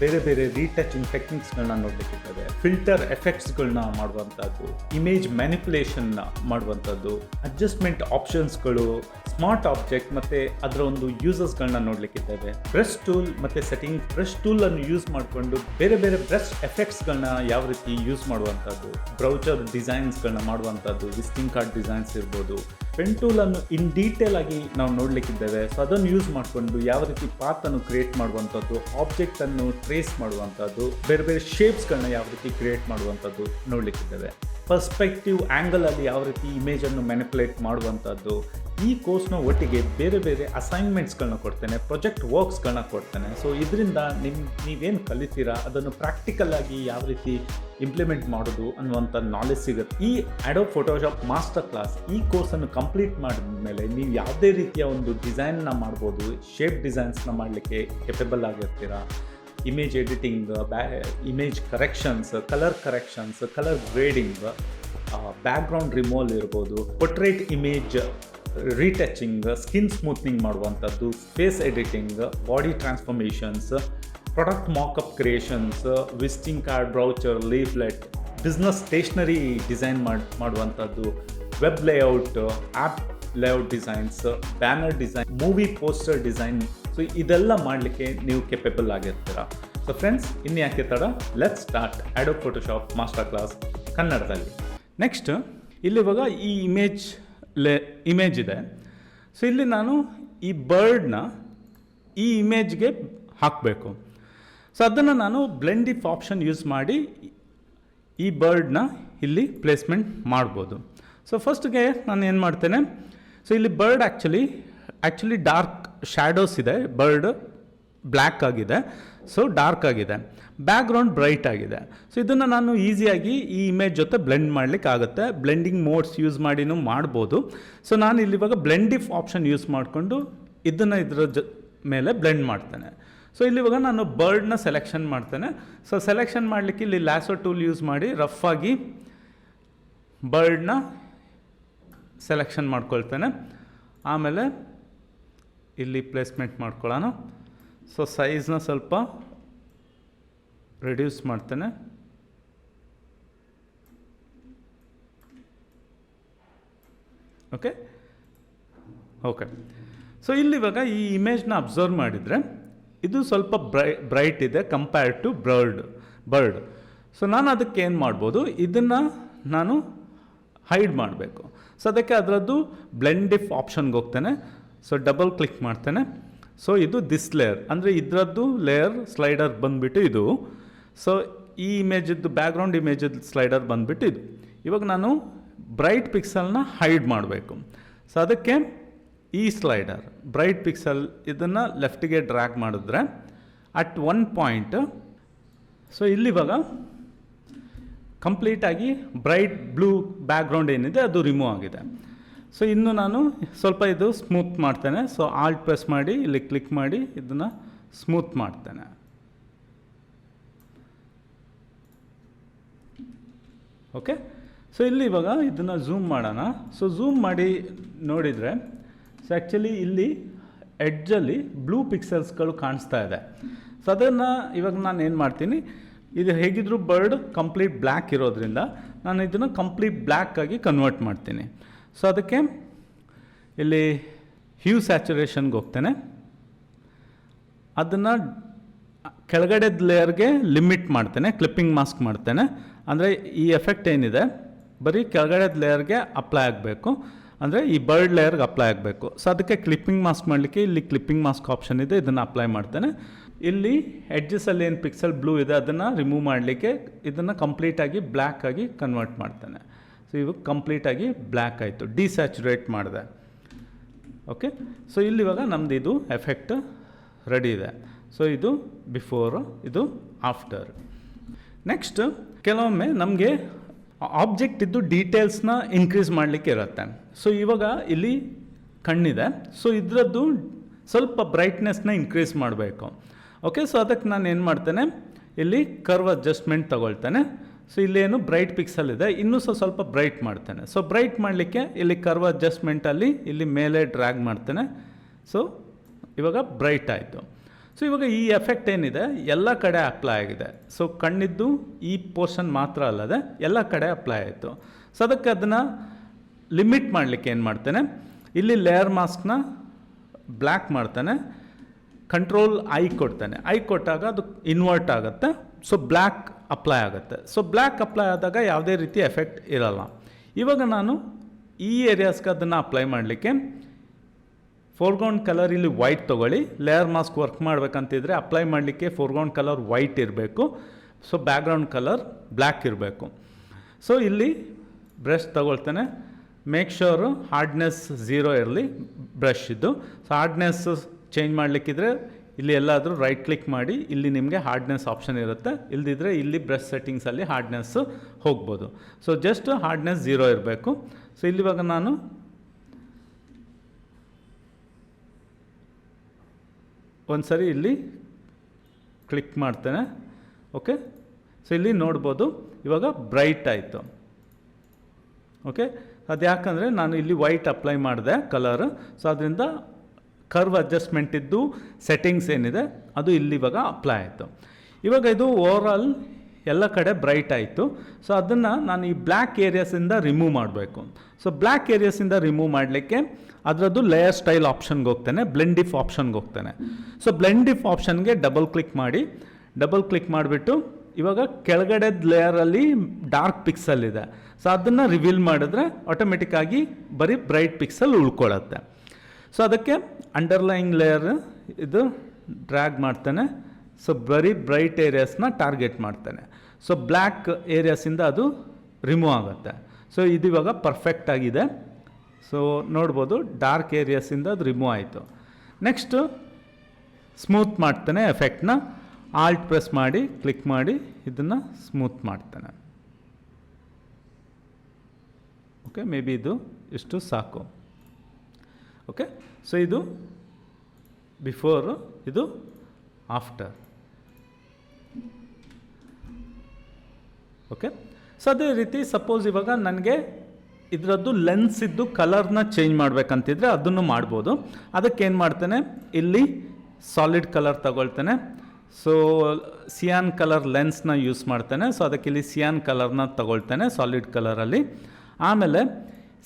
Speaker 1: ಬೇರೆ ಬೇರೆ ರೀಟಚಿಂಗ್ ಟೆಕ್ನಿಕ್ಸ್ಗಳನ್ನ ನೋಡಲಿಕ್ಕಿರ್ತದೆ ಫಿಲ್ಟರ್ ಎಫೆಕ್ಟ್ಸ್ಗಳನ್ನ ಮಾಡುವಂಥದ್ದು, ಇಮೇಜ್ ಮ್ಯಾನಿಪುಲೇಷನ್ನ ಮಾಡುವಂಥದ್ದು, ಅಡ್ಜಸ್ಟ್ಮೆಂಟ್ ಆಪ್ಷನ್ಸ್ಗಳು, ಸ್ಮಾರ್ಟ್ ಆಬ್ಜೆಕ್ಟ್ ಮತ್ತು ಅದರ ಒಂದು ಯೂಸಸ್ಗಳನ್ನ ನೋಡಲಿಕ್ಕಿದ್ದೇವೆ ಬ್ರಷ್ ಟೂಲ್ ಮತ್ತು ಸೆಟ್ಟಿಂಗ್ ಬ್ರಷ್ ಟೂಲನ್ನು ಯೂಸ್ ಮಾಡಿಕೊಂಡು ಬೇರೆ ಬೇರೆ ಬ್ರಷ್ ಎಫೆಕ್ಟ್ಸ್ಗಳನ್ನ ಯಾವ ರೀತಿ ಯೂಸ್ ಮಾಡುವಂಥದ್ದು, ಬ್ರೌಚರ್ ಡಿಸೈನ್ಸ್ಗಳನ್ನ ಮಾಡುವಂಥದ್ದು, ವಿಸಿಟಿಂಗ್ ಕಾರ್ಡ್ ಡಿಸೈನ್ಸ್ ಇರ್ಬೋದು ಪೆನ್ ಟೂಲನ್ನು ಇನ್ ಡೀಟೇಲ್ ಆಗಿ ನಾವು ನೋಡಲಿಕ್ಕಿದ್ದೇವೆ. ಸೊ ಅದನ್ನು ಯೂಸ್ ಮಾಡಿಕೊಂಡು ಯಾವ ರೀತಿ ಪಾತನ್ನು ಕ್ರಿಯೇಟ್ ಮಾಡುವಂಥದ್ದು ಆಬ್ಜೆಕ್ಟನ್ನು ಟ್ರೇಸ್ ಮಾಡುವಂಥದ್ದು, ಬೇರೆ ಬೇರೆ ಶೇಪ್ಸ್ಗಳನ್ನ ಯಾವ ರೀತಿ ಕ್ರಿಯೇಟ್ ಮಾಡುವಂಥದ್ದು ನೋಡಲಿಕ್ಕಿದ್ದೇವೆ. ಪರ್ಸ್ಪೆಕ್ಟಿವ್ ಆ್ಯಂಗಲಲ್ಲಿ ಯಾವ ರೀತಿ ಇಮೇಜನ್ನು ಮ್ಯಾನಿಪುಲೇಟ್ ಮಾಡುವಂಥದ್ದು, ಈ ಕೋರ್ಸ್ನ ಒಟ್ಟಿಗೆ ಬೇರೆ ಬೇರೆ ಅಸೈನ್ಮೆಂಟ್ಸ್ಗಳನ್ನ ಕೊಡ್ತೇನೆ ಪ್ರೊಜೆಕ್ಟ್ ವರ್ಕ್ಸ್ಗಳನ್ನ ಕೊಡ್ತೇನೆ. ಸೊ ಇದರಿಂದ ನಿಮ್ಮ ನೀವೇನು ಕಲಿತೀರಾ, ಅದನ್ನು ಪ್ರಾಕ್ಟಿಕಲ್ ಆಗಿ ಯಾವ ರೀತಿ ಇಂಪ್ಲಿಮೆಂಟ್ ಮಾಡೋದು ಅನ್ನುವಂಥ ನಾಲೆಜ್ ಸಿಗುತ್ತೆ. ಈ ಆ್ಯಡೋ ಫೋಟೋಶಾಪ್ ಮಾಸ್ಟರ್ ಕ್ಲಾಸ್ ಈ ಕೋರ್ಸನ್ನು ಕಂಪ್ಲೀಟ್ ಮಾಡಿದ ಮೇಲೆ ನೀವು ಯಾವುದೇ ರೀತಿಯ ಒಂದು ಡಿಸೈನ್ನ ಮಾಡ್ಬೋದು ಶೇಪ್ ಡಿಸೈನ್ಸ್ನ ಮಾಡಲಿಕ್ಕೆ ಕೆಪಬಲ್ ಆಗಿರ್ತೀರಾ ಇಮೇಜ್ ಎಡಿಟಿಂಗ್ ಬ್ಯಾ image corrections colour corrections colour grading background removal ಇರ್ಬೋದು portrait image retouching skin smoothing ಮಾಡುವಂಥದ್ದು face editing body transformations product mockup creations visiting card brochure leaflet business stationery design ಮಾಡಿ, ಮಾಡುವಂಥದ್ದು web layout app layout designs banner design movie poster design so ಇದೆಲ್ಲ ಮಾಡಲಿಕ್ಕೆ ನೀವು capable ಆಗಿರ್ತೀರಾ. So friends ಇನ್ನು ಯಾಕೆ ತಡ? Let start Adobe Photoshop master class ಕನ್ನಡದಲ್ಲಿ. Next ಇಲ್ಲಿ ಇವಾಗ ಈ ಇಮೇಜ್ ಲೆ ಇಮೇಜ್ ಇದೆ. ಸೊ ಇಲ್ಲಿ ನಾನು ಈ ಬರ್ಡ್ನ ಈ ಇಮೇಜ್ಗೆ ಹಾಕಬೇಕು. ಸೊ ಅದನ್ನು ನಾನು ಬ್ಲೆಂಡ್ ಇಫ್ ಆಪ್ಷನ್ ಯೂಸ್ ಮಾಡಿ ಈ ಬರ್ಡ್ನ ಇಲ್ಲಿ ಪ್ಲೇಸ್ಮೆಂಟ್ ಮಾಡ್ಬೋದು. ಸೊ ಫಸ್ಟ್ಗೆ ನಾನು ಏನು ಮಾಡ್ತೇನೆ? ಸೊ ಇಲ್ಲಿ bird actually actually dark shadows ಇದೆ ಬರ್ಡ್ ಬ್ಲ್ಯಾಕ್ ಆಗಿದೆ ಸೊ ಡಾರ್ಕ್ ಆಗಿದೆ. ಬ್ಯಾಕ್ಗ್ರೌಂಡ್ ಬ್ರೈಟ್ ಆಗಿದೆ. ಸೊ ಇದನ್ನು ನಾನು ಈಸಿಯಾಗಿ ಈ ಇಮೇಜ್ ಜೊತೆ ಬ್ಲೆಂಡ್ ಮಾಡಲಿಕ್ಕೆ ಆಗುತ್ತೆ. ಬ್ಲೆಂಡಿಂಗ್ ಮೋಡ್ಸ್ ಯೂಸ್ ಮಾಡಿನೂ ಮಾಡ್ಬೋದು. ಸೊ ನಾನು ಇಲ್ಲಿ ಇವಾಗ ಬ್ಲೆಂಡಿಫ್ ಆಪ್ಷನ್ ಯೂಸ್ ಮಾಡಿಕೊಂಡು ಇದನ್ನು ಇದರ ಜ, ಮೇಲೆ ಬ್ಲೆಂಡ್ ಮಾಡ್ತೇನೆ. ಸೊ ಇಲ್ಲಿ ಇವಾಗ ನಾನು ಬರ್ಡ್ನ ಸೆಲೆಕ್ಷನ್ ಮಾಡ್ತೇನೆ. ಸೊ ಸೆಲೆಕ್ಷನ್ ಮಾಡಲಿಕ್ಕೆ ಇಲ್ಲಿ ಲ್ಯಾಸೋ ಟೂಲ್ ಯೂಸ್ ಮಾಡಿ ರಫ್ ಆಗಿ ಬರ್ಡ್ನ ಸೆಲೆಕ್ಷನ್ ಮಾಡ್ಕೊಳ್ತೇನೆ. ಆಮೇಲೆ ಇಲ್ಲಿ ಪ್ಲೇಸ್ಮೆಂಟ್ ಮಾಡ್ಕೊಳ್ಳೋಣ ಸೊ ಸೈಜ್ನ ಸ್ವಲ್ಪ ರಿಡ್ಯೂಸ್ ಮಾಡ್ತೇನೆ. ಓಕೆ ಓಕೆ ಸೊ ಇಲ್ಲಿ ಇವಾಗ ಈ ಇಮೇಜ್ನ ಅಬ್ಸರ್ವ್ ಮಾಡಿದರೆ, ಇದು ಸ್ವಲ್ಪ ಬ್ರೈ ಬ್ರೈಟ್ ಇದೆ compared to bird bird so ನಾನು ಅದಕ್ಕೆ ಏನು ಮಾಡ್ಬೋದು? ಇದನ್ನು ನಾನು ಹೈಡ್ ಮಾಡಬೇಕು. ಸೊ ಅದಕ್ಕೆ ಅದರದ್ದು ಬ್ಲೆಂಡಿಫ್ ಆಪ್ಷನ್ಗೆ ಹೋಗ್ತೇನೆ. ಸೊ ಡಬಲ್ ಕ್ಲಿಕ್ ಮಾಡ್ತೇನೆ. ಸೊ ಇದು ದಿಸ್ ಲೇಯರ್ ಅಂದರೆ ಇದರದ್ದು ಲೇಯರ್ ಸ್ಲೈಡರ್ ಬಂದುಬಿಟ್ಟು ಇದು. ಸೊ ಈ ಇಮೇಜದ್ದು ಬ್ಯಾಕ್ಗ್ರೌಂಡ್ ಇಮೇಜದ್ದು ಸ್ಲೈಡರ್ ಬಂದುಬಿಟ್ಟು ಇದು. ಇವಾಗ ನಾನು ಬ್ರೈಟ್ ಪಿಕ್ಸಲ್ನ ಹೈಡ್ ಮಾಡಬೇಕು. ಸೊ ಅದಕ್ಕೆ ಈ ಸ್ಲೈಡರ್ ಬ್ರೈಟ್ ಪಿಕ್ಸಲ್ ಇದನ್ನು ಲೆಫ್ಟಿಗೆ ಡ್ರ್ಯಾಕ್ ಮಾಡಿದ್ರೆ ಅಟ್ ಒನ್ ಪಾಯಿಂಟ್ ಸೊ ಇಲ್ಲಿವಾಗ ಕಂಪ್ಲೀಟಾಗಿ ಬ್ರೈಟ್ ಬ್ಲೂ ಬ್ಯಾಕ್ಗ್ರೌಂಡ್ ಏನಿದೆ ಅದು ರಿಮೂವ್ ಆಗಿದೆ. ಸೊ ಇನ್ನು ನಾನು ಸ್ವಲ್ಪ ಇದು ಸ್ಮೂತ್ ಮಾಡ್ತೇನೆ. ಸೊ ಆಲ್ಟ್ ಪ್ರೆಸ್ ಮಾಡಿ, ಇಲ್ಲಿ ಕ್ಲಿಕ್ ಮಾಡಿ, ಇದನ್ನು ಸ್ಮೂತ್ ಮಾಡ್ತೇನೆ. ಓಕೆ ಸೊ ಇಲ್ಲಿ ಇವಾಗ ಇದನ್ನು ಝೂಮ್ ಮಾಡೋಣ. ಸೊ ಝೂಮ್ ಮಾಡಿ ನೋಡಿದರೆ ಸೊ ಆ್ಯಕ್ಚುಲಿ ಇಲ್ಲಿ ಎಡ್ಜಲ್ಲಿ ಬ್ಲೂ ಪಿಕ್ಸೆಲ್ಸ್ಗಳು ಕಾಣಿಸ್ತಾ ಇದೆ. ಸೊ ಅದನ್ನು ಇವಾಗ ನಾನು ಏನು ಮಾಡ್ತೀನಿ, ಇದು ಹೇಗಿದ್ರೂ ಬರ್ಡ್ ಕಂಪ್ಲೀಟ್ ಬ್ಲ್ಯಾಕ್ ಇರೋದ್ರಿಂದ ನಾನು ಇದನ್ನು ಕಂಪ್ಲೀಟ್ ಬ್ಲ್ಯಾಕ್ ಆಗಿ ಕನ್ವರ್ಟ್ ಮಾಡ್ತೀನಿ. ಸೊ ಅದಕ್ಕೆ ಇಲ್ಲಿ ಹ್ಯೂ ಸ್ಯಾಚುರೇಷನ್ಗೆ ಹೋಗ್ತೇನೆ. ಅದನ್ನು ಕೆಳಗಡೆದ ಲೇಯರ್ಗೆ ಲಿಮಿಟ್ ಮಾಡ್ತೇನೆ ಕ್ಲಿಪ್ಪಿಂಗ್ ಮಾಸ್ಕ್ ಮಾಡ್ತೇನೆ. ಅಂದರೆ ಈ ಎಫೆಕ್ಟ್ ಏನಿದೆ? ಬರೀ ಕೆಳಗಡೆದ ಲೇಯರ್ಗೆ ಅಪ್ಲೈ ಆಗಬೇಕು. ಅಂದರೆ ಈ ಬರ್ಡ್ ಲೇಯರ್ಗೆ ಅಪ್ಲೈ ಆಗಬೇಕು. ಸೊ ಅದಕ್ಕೆ ಕ್ಲಿಪ್ಪಿಂಗ್ ಮಾಸ್ಕ್ ಮಾಡಲಿಕ್ಕೆ ಇಲ್ಲಿ ಕ್ಲಿಪ್ಪಿಂಗ್ ಮಾಸ್ಕ್ ಆಪ್ಷನ್ ಇದೆ, ಇದನ್ನು ಅಪ್ಲೈ ಮಾಡ್ತೇನೆ. ಇಲ್ಲಿ ಎಡ್ಜಸ್ಸಲ್ಲಿ ಏನು ಪಿಕ್ಸೆಲ್ ಬ್ಲೂ ಇದೆ, ಅದನ್ನು ರಿಮೂವ್ ಮಾಡಲಿಕ್ಕೆ ಇದನ್ನು ಕಂಪ್ಲೀಟಾಗಿ ಬ್ಲ್ಯಾಕ್ ಆಗಿ ಕನ್ವರ್ಟ್ ಮಾಡ್ತೇನೆ. ಸೊ ಇವಾಗ ಕಂಪ್ಲೀಟಾಗಿ ಬ್ಲ್ಯಾಕ್ ಆಯಿತು. ಡಿಸ್ಯಾಚುರೇಟ್ ಮಾಡಿದೆ. ಓಕೆ ಸೊ ಇಲ್ಲಿ ಇವಾಗ ನಮ್ದು ಇದು ಎಫೆಕ್ಟ್ ರೆಡಿ ಇದೆ. ಸೊ ಇದು ಬಿಫೋರ್ ಇದು ಆಫ್ಟರ್ ನೆಕ್ಸ್ಟ್ ಕೆಲವೊಮ್ಮೆ ನಮಗೆ ಆಬ್ಜೆಕ್ಟ್ ಇದ್ದು ಡೀಟೇಲ್ಸ್ನ ಇನ್ಕ್ರೀಸ್ ಮಾಡಲಿಕ್ಕೆ ಇರುತ್ತೆ. ಸೊ ಇವಾಗ ಇಲ್ಲಿ ಕಣ್ಣಿದೆ. ಸೊ ಇದರದ್ದು ಸ್ವಲ್ಪ ಬ್ರೈಟ್ನೆಸ್ನ ಇನ್ಕ್ರೀಸ್ ಮಾಡಬೇಕು. ಓಕೆ ಸೊ ಅದಕ್ಕೆ ನಾನು ಏನು ಮಾಡ್ತೇನೆ? ಇಲ್ಲಿ ಕರ್ವ್ ಅಡ್ಜಸ್ಟ್ಮೆಂಟ್ ತಗೊಳ್ತೇನೆ. ಸೊ ಇಲ್ಲೇನು ಬ್ರೈಟ್ ಪಿಕ್ಸಲ್ ಇದೆ. ಇನ್ನೂ ಸಹ ಸ್ವಲ್ಪ ಬ್ರೈಟ್ ಮಾಡ್ತೇನೆ. ಸೊ ಬ್ರೈಟ್ ಮಾಡಲಿಕ್ಕೆ ಇಲ್ಲಿ ಕರ್ವ್ ಅಡ್ಜಸ್ಟ್ಮೆಂಟಲ್ಲಿ ಇಲ್ಲಿ ಮೇಲೆ ಡ್ರ್ಯಾಗ್ ಮಾಡ್ತೇನೆ. ಸೊ ಇವಾಗ ಬ್ರೈಟ್ ಆಯಿತು. ಸೊ ಇವಾಗ ಈ ಎಫೆಕ್ಟ್ ಏನಿದೆ? ಎಲ್ಲ ಕಡೆ ಅಪ್ಲೈ ಆಗಿದೆ. ಸೊ ಕಣ್ಣಿದ್ದು ಈ ಪೋರ್ಷನ್ ಮಾತ್ರ ಅಲ್ಲದೆ ಎಲ್ಲ ಕಡೆ ಅಪ್ಲೈ ಆಯಿತು. ಸೊ ಅದಕ್ಕೆ ಅದನ್ನು ಲಿಮಿಟ್ ಮಾಡಲಿಕ್ಕೆ ಏನು ಮಾಡ್ತೇನೆ? ಇಲ್ಲಿ ಲೇಯರ್ ಮಾಸ್ಕ್ನ ಬ್ಲ್ಯಾಕ್ ಮಾಡ್ತೇನೆ. ಕಂಟ್ರೋಲ್ ಐ ಕೊಡ್ತಾನೆ. ಐ ಕೊಟ್ಟಾಗ ಅದು ಇನ್ವರ್ಟ್ ಆಗುತ್ತೆ. ಸೊ ಬ್ಲ್ಯಾಕ್ ಅಪ್ಲೈ ಆಗುತ್ತೆ. ಸೊ ಬ್ಲ್ಯಾಕ್ ಅಪ್ಲೈ ಆದಾಗ ಯಾವುದೇ ರೀತಿ ಎಫೆಕ್ಟ್ ಇರಲ್ಲ. ಇವಾಗ ನಾನು ಈ ಏರಿಯಾಸ್ಗೆ ಅದನ್ನು ಅಪ್ಲೈ ಮಾಡಲಿಕ್ಕೆ ಫೋರ್ಗ್ರೌಂಡ್ ಕಲರ್ ಇಲ್ಲಿ ವೈಟ್ ತೊಗೊಳ್ಳಿ. ಲೇಯರ್ ಮಾಸ್ಕ್ ವರ್ಕ್ ಮಾಡಬೇಕಂತಿದ್ರೆ ಅಪ್ಲೈ ಮಾಡಲಿಕ್ಕೆ ಫೋರ್ಗ್ರೌಂಡ್ ಕಲರ್ ವೈಟ್ ಇರಬೇಕು. ಸೊ ಬ್ಯಾಕ್ಗ್ರೌಂಡ್ ಕಲರ್ ಬ್ಲ್ಯಾಕ್ ಇರಬೇಕು. ಸೊ ಇಲ್ಲಿ ಬ್ರಷ್ ತಗೊಳ್ತೇನೆ. ಮೇಕ್ ಶೋರು ಹಾರ್ಡ್ನೆಸ್ ಝೀರೋ ಇರಲಿ ಬ್ರಷ್ ಇದ್ದು ಸೊ ಹಾರ್ಡ್ನೆಸ್ ಚೇಂಜ್ ಮಾಡಲಿಕ್ಕಿದ್ರೆ ಇಲ್ಲಿ ಎಲ್ಲಾದರೂ ರೈಟ್ ಕ್ಲಿಕ್ ಮಾಡಿ, ಇಲ್ಲಿ ನಿಮಗೆ ಹಾರ್ಡ್ನೆಸ್ ಆಪ್ಷನ್ ಇರುತ್ತೆ. ಇಲ್ಲದಿದ್ದರೆ ಇಲ್ಲಿ ಬ್ರಷ್ ಸೆಟ್ಟಿಂಗ್ಸಲ್ಲಿ ಹಾರ್ಡ್ನೆಸ್ಸು ಹೋಗ್ಬೋದು. ಸೊ ಜಸ್ಟ್ ಹಾರ್ಡ್ನೆಸ್ ಝೀರೋ ಇರಬೇಕು. ಸೊ ಇಲ್ಲಿವಾಗ ನಾನು ಒಂದು ಸರಿ ಇಲ್ಲಿ ಕ್ಲಿಕ್ ಮಾಡ್ತೇನೆ. ಓಕೆ ಸೊ ಇಲ್ಲಿ ನೋಡ್ಬೋದು. ಇವಾಗ ಬ್ರೈಟ್ ಆಯಿತು. ಓಕೆ ಅದು ಯಾಕಂದರೆ ನಾನು ಇಲ್ಲಿ ವೈಟ್ ಅಪ್ಲೈ ಮಾಡಿದೆ ಕಲರ್ ಸೊ ಅದರಿಂದ ಕರ್ವ್ ಅಡ್ಜಸ್ಟ್ಮೆಂಟ್ ಇದ್ದು ಸೆಟ್ಟಿಂಗ್ಸ್ ಏನಿದೆ, ಅದು ಇಲ್ಲಿ ಇವಾಗ ಅಪ್ಲೈ ಆಯಿತು. ಇವಾಗ ಇದು ಓವರಾಲ್ ಎಲ್ಲ ಕಡೆ ಬ್ರೈಟ್ ಆಯಿತು. ಸೊ ಅದನ್ನು ನಾನು ಈ ಬ್ಲ್ಯಾಕ್ ಏರಿಯಾಸಿಂದ ರಿಮೂವ್ ಮಾಡಬೇಕು. ಸೊ ಬ್ಲ್ಯಾಕ್ ಏರಿಯಾಸಿಂದ ರಿಮೂವ್ ಮಾಡಲಿಕ್ಕೆ ಅದರದ್ದು ಲೇಯರ್ ಸ್ಟೈಲ್ ಆಪ್ಷನ್ಗೆ ಹೋಗ್ತೇನೆ ಬ್ಲೆಂಡಿಫ್ ಆಪ್ಷನ್ಗೆ ಹೋಗ್ತೇನೆ. ಸೊ ಬ್ಲೆಂಡಿಫ್ ಆಪ್ಷನ್ಗೆ ಡಬಲ್ ಕ್ಲಿಕ್ ಮಾಡಿ ಡಬಲ್ ಕ್ಲಿಕ್ ಮಾಡಿಬಿಟ್ಟು ಇವಾಗ ಕೆಳಗಡೆದ ಲೇಯರಲ್ಲಿ ಡಾರ್ಕ್ ಪಿಕ್ಸಲ್ ಇದೆ. ಸೊ ಅದನ್ನು ರಿವೀಲ್ ಮಾಡಿದ್ರೆ ಆಟೋಮೆಟಿಕ್ಕಾಗಿ ಬರೀ ಬ್ರೈಟ್ ಪಿಕ್ಸಲ್ ಉಳ್ಕೊಳ್ಳುತ್ತೆ. ಸೊ ಅದಕ್ಕೆ ಅಂಡರ್ಲೈಯಿಂಗ್ ಲೇಯರ್ ಇದು ಡ್ರ್ಯಾಗ್ ಮಾಡ್ತಾನೆ. ಸೊ ಬರೀ ಬ್ರೈಟ್ ಏರಿಯಾಸ್ನ ಟಾರ್ಗೆಟ್ ಮಾಡ್ತಾನೆ. ಸೊ ಬ್ಲ್ಯಾಕ್ ಏರಿಯಾಸಿಂದ ಅದು ರಿಮೂವ್ ಆಗುತ್ತೆ. ಸೊ ಇದು ಇವಾಗ ಪರ್ಫೆಕ್ಟ್ ಆಗಿದೆ. ಸೊ ನೋಡ್ಬೋದು ಡಾರ್ಕ್ ಏರಿಯಾಸಿಂದ ಅದು ರಿಮೂವ್ ಆಯಿತು. ನೆಕ್ಸ್ಟು ಸ್ಮೂತ್ ಮಾಡ್ತಾನೆ ಎಫೆಕ್ಟ್ನ ಆಲ್ಟ್ ಪ್ರೆಸ್ ಮಾಡಿ ಕ್ಲಿಕ್ ಮಾಡಿ ಇದನ್ನು ಸ್ಮೂತ್ ಮಾಡ್ತಾನೆ. ಓಕೆ ಮೇ ಬಿ ಇದು ಇಷ್ಟು ಸಾಕು. ಓಕೆ ಸೊ ಇದು ಬಿಫೋರು ಇದು ಆಫ್ಟರ್ ಓಕೆ ಸೊ ಅದೇ ರೀತಿ ಸಪೋಸ್ ಇವಾಗ ನನಗೆ ಇದರದ್ದು ಲೆನ್ಸ್ ಇದ್ದು ಕಲರ್ನ ಚೇಂಜ್ ಮಾಡಬೇಕಂತಿದ್ರೆ ಅದನ್ನು ಮಾಡ್ಬೋದು. ಅದಕ್ಕೆ ಏನು ಮಾಡ್ತೇನೆ? ಇಲ್ಲಿ ಸಾಲಿಡ್ ಕಲರ್ ತಗೊಳ್ತೇನೆ. ಸೊ ಸಿಯಾನ್ ಕಲರ್ ಲೆನ್ಸ್ನ ಯೂಸ್ ಮಾಡ್ತೇನೆ. ಸೊ ಅದಕ್ಕೆ ಇಲ್ಲಿ ಸಿಯಾನ್ ಕಲರ್ನ ತಗೊಳ್ತೇನೆ ಸಾಲಿಡ್ ಕಲರಲ್ಲಿ ಆಮೇಲೆ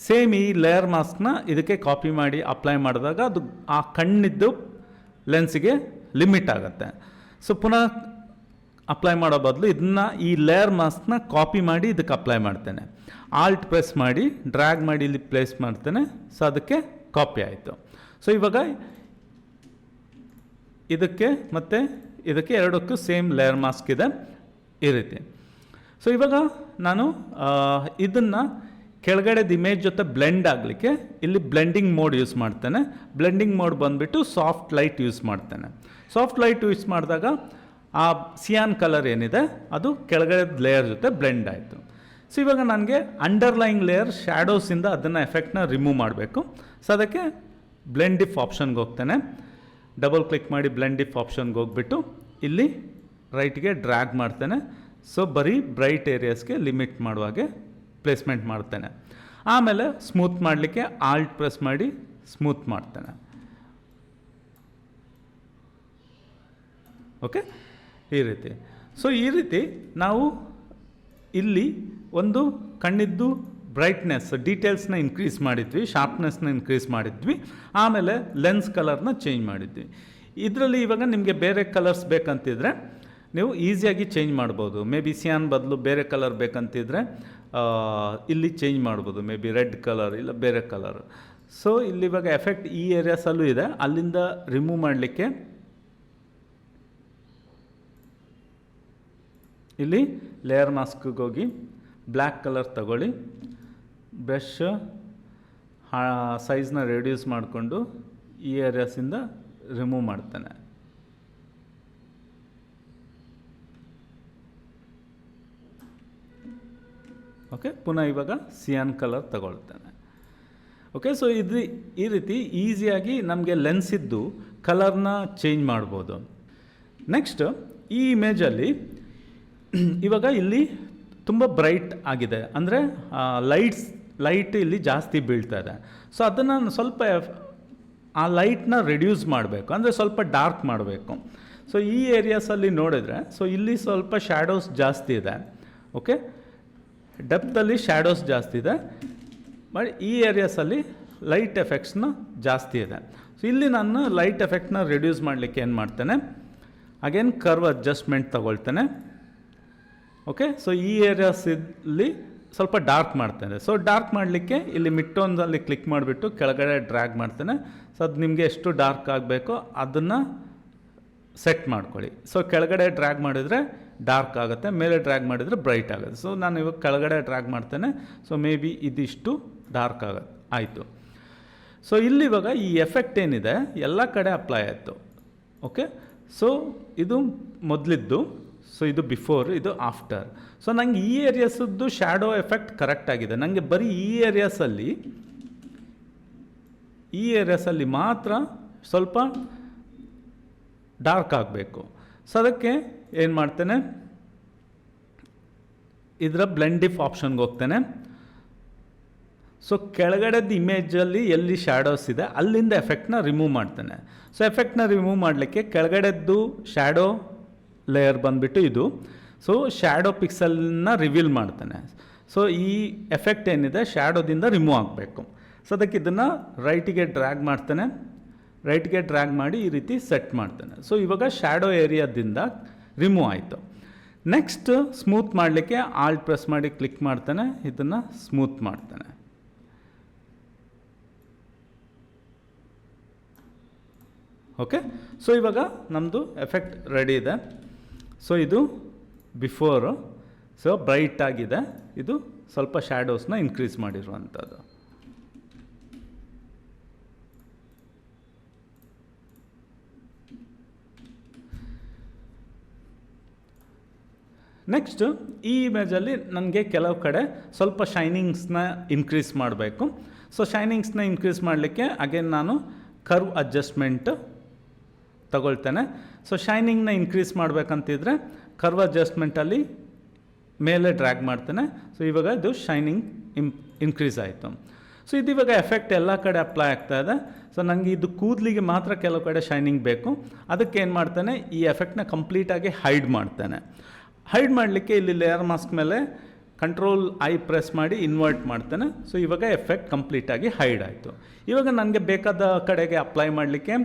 Speaker 1: ಸೇಮ್ ಈ ಲೇಯರ್ ಮಾಸ್ಕ್ನ ಇದಕ್ಕೆ ಕಾಪಿ ಮಾಡಿ ಅಪ್ಲೈ ಮಾಡಿದಾಗ ಅದು ಆ ಕಣ್ಣಿದ್ದು ಲೆನ್ಸ್ಗೆ ಲಿಮಿಟ್ ಆಗುತ್ತೆ. ಸೊ ಪುನಃ ಅಪ್ಲೈ ಮಾಡೋ ಬದಲು ಇದನ್ನು ಈ ಲೇಯರ್ ಮಾಸ್ಕ್ನ ಕಾಪಿ ಮಾಡಿ ಇದಕ್ಕೆ ಅಪ್ಲೈ ಮಾಡ್ತೇನೆ. ಆಲ್ಟ್ ಪ್ರೆಸ್ ಮಾಡಿ ಡ್ರ್ಯಾಗ್ ಮಾಡಿ ಇಲ್ಲಿ ಪ್ಲೇಸ್ ಮಾಡ್ತೇನೆ. ಸೊ ಅದಕ್ಕೆ ಕಾಪಿ ಆಯಿತು. ಸೊ ಇವಾಗ ಇದಕ್ಕೆ ಮತ್ತು ಇದಕ್ಕೆ ಎರಡಕ್ಕೂ ಸೇಮ್ ಲೇಯರ್ ಮಾಸ್ಕ್ ಇದೆ ಈ ರೀತಿ. ಸೊ ಇವಾಗ ನಾನು ಇದನ್ನು ಕೆಳಗಡೆದ ಇಮೇಜ್ ಜೊತೆ ಬ್ಲೆಂಡ್ ಆಗಲಿಕ್ಕೆ ಇಲ್ಲಿ ಬ್ಲೆಂಡಿಂಗ್ ಮೋಡ್ ಯೂಸ್ ಮಾಡ್ತೇನೆ. ಬ್ಲೆಂಡಿಂಗ್ ಮೋಡ್ ಬಂದುಬಿಟ್ಟು ಸಾಫ್ಟ್ ಲೈಟ್ ಯೂಸ್ ಮಾಡ್ತೇನೆ. ಸಾಫ್ಟ್ ಲೈಟ್ ಯೂಸ್ ಮಾಡಿದಾಗ ಆ ಸಿಯಾನ್ ಕಲರ್ ಏನಿದೆ, ಅದು ಕೆಳಗಡೆ ಲೇಯರ್ ಜೊತೆ ಬ್ಲೆಂಡ್ ಆಯಿತು. ಸೊ ಇವಾಗ ನನಗೆ ಅಂಡರ್ಲೈಯಿಂಗ್ ಲೇಯರ್ ಶ್ಯಾಡೋಸಿಂದ ಅದನ್ನು ಎಫೆಕ್ಟ್ನ ರಿಮೂವ್ ಮಾಡಬೇಕು. ಸೊ ಅದಕ್ಕೆ ಬ್ಲೆಂಡ್ ಇಫ್ ಆಪ್ಷನ್ಗೆ ಹೋಗ್ತೇನೆ. ಡಬಲ್ ಕ್ಲಿಕ್ ಮಾಡಿ ಬ್ಲೆಂಡ್ ಇಫ್ ಆಪ್ಷನ್ಗೆ ಹೋಗ್ಬಿಟ್ಟು ಇಲ್ಲಿ ರೈಟ್ಗೆ ಡ್ರ್ಯಾಗ್ ಮಾಡ್ತೇನೆ. ಸೊ ಬರೀ ಬ್ರೈಟ್ ಏರಿಯಾಸ್ಗೆ ಲಿಮಿಟ್ ಮಾಡುವಾಗೆ ಪ್ಲೇಸ್ಮೆಂಟ್ ಮಾಡ್ತೇನೆ. ಆಮೇಲೆ ಸ್ಮೂತ್ ಮಾಡಲಿಕ್ಕೆ ಆಲ್ಟ್ ಪ್ರೆಸ್ ಮಾಡಿ ಸ್ಮೂತ್ ಮಾಡ್ತೇನೆ. ಓಕೆ ಈ ರೀತಿ. ಸೊ ಈ ರೀತಿ ನಾವು ಇಲ್ಲಿ ಒಂದು ಕಣ್ಣಿದ್ದು ಬ್ರೈಟ್ನೆಸ್ ಡೀಟೇಲ್ಸ್ನ ಇನ್ಕ್ರೀಸ್ ಮಾಡಿದ್ವಿ ಶಾರ್ಪ್ನೆಸ್ನ ಇನ್ಕ್ರೀಸ್ ಮಾಡಿದ್ವಿ, ಆಮೇಲೆ ಲೆನ್ಸ್ ಕಲರ್ನ ಚೇಂಜ್ ಮಾಡಿದ್ವಿ. ಇದರಲ್ಲಿ ಇವಾಗ ನಿಮಗೆ ಬೇರೆ ಕಲರ್ಸ್ ಬೇಕಂತಿದ್ರೆ ನೀವು ಈಸಿಯಾಗಿ ಚೇಂಜ್ ಮಾಡ್ಬೋದು. ಮೇ ಬಿ ಸಿಯಾನ್ ಬದಲು ಬೇರೆ ಕಲರ್ ಬೇಕಂತಿದ್ರೆ ಇಲ್ಲಿ ಚೇಂಜ್ ಮಾಡ್ಬೋದು ಮೇ ಬಿ ರೆಡ್ ಕಲರ್ ಇಲ್ಲ ಬೇರೆ ಕಲರ್ ಸೊ ಇಲ್ಲಿ ಇವಾಗ ಎಫೆಕ್ಟ್ ಈ ಏರಿಯಾಸಲ್ಲೂ ಇದೆ. ಅಲ್ಲಿಂದ ರಿಮೂವ್ ಮಾಡಲಿಕ್ಕೆ ಇಲ್ಲಿ ಲೇಯರ್ ಮಾಸ್ಕ್ಗೆ ಹೋಗಿ ಬ್ಲ್ಯಾಕ್ ಕಲರ್ ತಗೊಳ್ಳಿ. ಬ್ರಷ್ ಸೈಜ್ನ ರೆಡ್ಯೂಸ್ ಮಾಡಿಕೊಂಡು ಈ ಏರಿಯಾಸಿಂದ ರಿಮೂವ್ ಮಾಡ್ತೇನೆ. ಓಕೆ, ಪುನಃ ಇವಾಗ ಸಿಯಾನ್ ಕಲರ್ ತಗೊಳ್ತೇನೆ. ಓಕೆ ಸೊ ಇದು ಈ ರೀತಿ ಈಸಿಯಾಗಿ ನಮಗೆ ಲೆನ್ಸ್ ಇದ್ದು ಕಲರ್ನ ಚೇಂಜ್ ಮಾಡ್ಬೋದು. ನೆಕ್ಸ್ಟ್ ಈ ಇಮೇಜಲ್ಲಿ ಇವಾಗ ಇಲ್ಲಿ ತುಂಬ ಬ್ರೈಟ್ ಆಗಿದೆ. ಅಂದರೆ ಲೈಟ್ಸ್ ಲೈಟ್ ಇಲ್ಲಿ ಜಾಸ್ತಿ ಬೀಳ್ತಾ ಇದೆ. ಸೊ ಅದನ್ನು ಸ್ವಲ್ಪ ಆ ಲೈಟ್ನ ರಿಡ್ಯೂಸ್ ಮಾಡಬೇಕು. ಅಂದರೆ ಸ್ವಲ್ಪ ಡಾರ್ಕ್ ಮಾಡಬೇಕು. ಸೊ ಈ ಏರಿಯಾಸಲ್ಲಿ ನೋಡಿದರೆ ಸೊ ಇಲ್ಲಿ ಸ್ವಲ್ಪ ಶ್ಯಾಡೋಸ್ ಜಾಸ್ತಿ ಇದೆ. ಓಕೆ ಡೆಪ್ತಲ್ಲಿ ಶ್ಯಾಡೋಸ್ ಜಾಸ್ತಿ ಇದೆ. ಬಟ್ ಈ ಏರಿಯಾಸಲ್ಲಿ ಲೈಟ್ ಎಫೆಕ್ಟ್ಸ್ನ ಜಾಸ್ತಿ ಇದೆ. ಸೊ ಇಲ್ಲಿ ನಾನು ಲೈಟ್ ಎಫೆಕ್ಟ್ನ ರಿಡ್ಯೂಸ್ ಮಾಡಲಿಕ್ಕೆ ಏನು ಮಾಡ್ತೇನೆ? ಅಗೇನ್ ಕರ್ವ್ ಅಡ್ಜಸ್ಟ್ಮೆಂಟ್ ತಗೊಳ್ತೇನೆ. ಓಕೆ ಸೊ ಈ ಏರಿಯಾಸಲ್ಲಿ ಸ್ವಲ್ಪ ಡಾರ್ಕ್ ಮಾಡ್ತೇನೆ. ಸೊ ಡಾರ್ಕ್ ಮಾಡಲಿಕ್ಕೆ ಇಲ್ಲಿ ಮಿಟ್ಟೊಂದಲ್ಲಿ ಕ್ಲಿಕ್ ಮಾಡಿಬಿಟ್ಟು ಕೆಳಗಡೆ ಡ್ರ್ಯಾಗ್ ಮಾಡ್ತೇನೆ. ಸೊ ಅದು ನಿಮಗೆ ಎಷ್ಟು ಡಾರ್ಕ್ ಆಗಬೇಕೋ ಅದನ್ನು ಸೆಟ್ ಮಾಡ್ಕೊಳ್ಳಿ. ಸೊ ಕೆಳಗಡೆ ಡ್ರ್ಯಾಗ್ ಮಾಡಿದರೆ ಡಾರ್ಕ್ ಆಗುತ್ತೆ, ಮೇಲೆ ಡ್ರ್ಯಾಗ್ ಮಾಡಿದರೆ ಬ್ರೈಟ್ ಆಗುತ್ತೆ. ಸೊ ನಾನು ಇವಾಗ ಕೆಳಗಡೆ ಡ್ರ್ಯಾಗ್ ಮಾಡ್ತೇನೆ. ಸೊ ಮೇ ಬಿ ಇದಿಷ್ಟು ಡಾರ್ಕ್ ಆಗುತ್ತೆ. ಆಯಿತು. ಸೊ ಇಲ್ಲಿ ಇವಾಗ ಈ ಎಫೆಕ್ಟ್ ಏನಿದೆ? ಎಲ್ಲ ಕಡೆ ಅಪ್ಲೈ ಆಯಿತು. ಓಕೆ ಸೊ ಇದು ಮೊದಲಿದ್ದು. ಸೊ ಇದು ಬಿಫೋರ್, ಇದು ಆಫ್ಟರ್. ಸೊ ನಂಗೆ ಈ ಏರಿಯಾಸದ್ದು ಶ್ಯಾಡೋ ಎಫೆಕ್ಟ್ ಕರೆಕ್ಟ್ ಆಗಿದೆ. ನನಗೆ ಬರೀ ಈ ಏರಿಯಾಸಲ್ಲಿ ಈ ಏರಿಯಾಸಲ್ಲಿ ಮಾತ್ರ ಸ್ವಲ್ಪ ಡಾರ್ಕ್ ಆಗಬೇಕು. ಸೊ ಅದಕ್ಕೆ ಏನು ಮಾಡ್ತೇನೆ? ಇದರ ಬ್ಲೆಂಡಿಫ್ ಆಪ್ಷನ್ಗೆ ಹೋಗ್ತೇನೆ. ಸೊ ಕೆಳಗಡೆದ ಇಮೇಜಲ್ಲಿ ಎಲ್ಲಿ ಶ್ಯಾಡೋಸ್ ಇದೆ, ಅಲ್ಲಿಂದ ಎಫೆಕ್ಟ್ನ ರಿಮೂವ್ ಮಾಡ್ತೇನೆ. ಸೊ ಎಫೆಕ್ಟ್ನ ರಿಮೂವ್ ಮಾಡಲಿಕ್ಕೆ ಕೆಳಗಡೆದ್ದು ಶ್ಯಾಡೋ ಲೇಯರ್ ಬಂದುಬಿಟ್ಟು ಇದು. ಸೊ ಶ್ಯಾಡೋ ಪಿಕ್ಸಲ್ನ ರಿವೀಲ್ ಮಾಡ್ತೇನೆ. ಸೊ ಈ ಎಫೆಕ್ಟ್ ಏನಿದೆ ಶ್ಯಾಡೋದಿಂದ ರಿಮೂವ್ ಆಗಬೇಕು. ಸೊ ಅದಕ್ಕೆ ಇದನ್ನು ರೈಟಿಗೆ ಡ್ರ್ಯಾಗ್ ಮಾಡ್ತೇನೆ. ರೈಟ್ಗೆ ಡ್ರ್ಯಾಗ್ ಮಾಡಿ ಈ ರೀತಿ ಸೆಟ್ ಮಾಡ್ತೇನೆ. ಸೊ ಇವಾಗ ಶ್ಯಾಡೋ ಏರಿಯಾದಿಂದ ರಿಮೂವ್ ಆಯಿತು. ನೆಕ್ಸ್ಟ್ ಸ್ಮೂತ್ ಮಾಡಲಿಕ್ಕೆ ಆಲ್ಟ್ ಪ್ರೆಸ್ ಮಾಡಿ ಕ್ಲಿಕ್ ಮಾಡ್ತಾನೆ, ಇದನ್ನು ಸ್ಮೂತ್ ಮಾಡ್ತಾನೆ. ಓಕೆ ಸೊ ಇವಾಗ ನಮ್ಮದು ಎಫೆಕ್ಟ್ ರೆಡಿ ಇದೆ. ಸೊ ಇದು ಬಿಫೋರು ಸೊ ಬ್ರೈಟ್ ಆಗಿದೆ. ಇದು ಸ್ವಲ್ಪ ಶ್ಯಾಡೋಸ್ನ ಇನ್ಕ್ರೀಸ್ ಮಾಡಿರುವಂಥದ್ದು. ನೆಕ್ಸ್ಟ್ ಈ ಇಮೇಜಲ್ಲಿ ನನಗೆ ಕೆಲವು ಕಡೆ ಸ್ವಲ್ಪ ಶೈನಿಂಗ್ಸ್ನ ಇನ್ಕ್ರೀಸ್ ಮಾಡಬೇಕು. ಸೊ ಶೈನಿಂಗ್ಸ್ನ ಇನ್ಕ್ರೀಸ್ ಮಾಡಲಿಕ್ಕೆ ಅಗೇನ್ ನಾನು ಕರ್ವ್ ಅಡ್ಜಸ್ಟ್ಮೆಂಟ್ ತಗೊಳ್ತೇನೆ. ಸೊ ಶೈನಿಂಗ್ನ ಇನ್ಕ್ರೀಸ್ ಮಾಡಬೇಕಂತಿದ್ರೆ ಕರ್ವ್ ಅಡ್ಜಸ್ಟ್ಮೆಂಟಲ್ಲಿ ಮೇಲೆ ಡ್ರ್ಯಾಗ್ ಮಾಡ್ತೇನೆ. ಸೊ ಇವಾಗ ಇದು ಶೈನಿಂಗ್ ಇಮ್ ಇನ್ಕ್ರೀಸ್ ಆಯಿತು. ಸೊ ಇದು ಇವಾಗ ಎಫೆಕ್ಟ್ ಎಲ್ಲ ಕಡೆ ಅಪ್ಲೈ ಆಗ್ತಾ ಇದೆ. ಸೊ ನನಗೆ ಇದು ಕೂದಲಿಗೆ ಮಾತ್ರ ಕೆಲವು ಕಡೆ ಶೈನಿಂಗ್ ಬೇಕು. ಅದಕ್ಕೆ ಏನು ಮಾಡ್ತೇನೆ, ಈ ಎಫೆಕ್ಟ್ನ ಕಂಪ್ಲೀಟಾಗಿ ಹೈಡ್ ಮಾಡ್ತೇನೆ. ಹೈಡ್ ಮಾಡಲಿಕ್ಕೆ ಇಲ್ಲಿ ಲೇಯರ್ ಮಾಸ್ಕ್ ಮೇಲೆ ಕಂಟ್ರೋಲ್ ಐ ಪ್ರೆಸ್ ಮಾಡಿ ಇನ್ವರ್ಟ್ ಮಾಡ್ತೇನೆ. ಸೊ ಇವಾಗ ಎಫೆಕ್ಟ್ ಕಂಪ್ಲೀಟಾಗಿ ಹೈಡ್ ಆಯಿತು. ಇವಾಗ ನನಗೆ ಬೇಕಾದ ಕಡೆಗೆ ಅಪ್ಲೈ ಮಾಡಲಿಕ್ಕೆ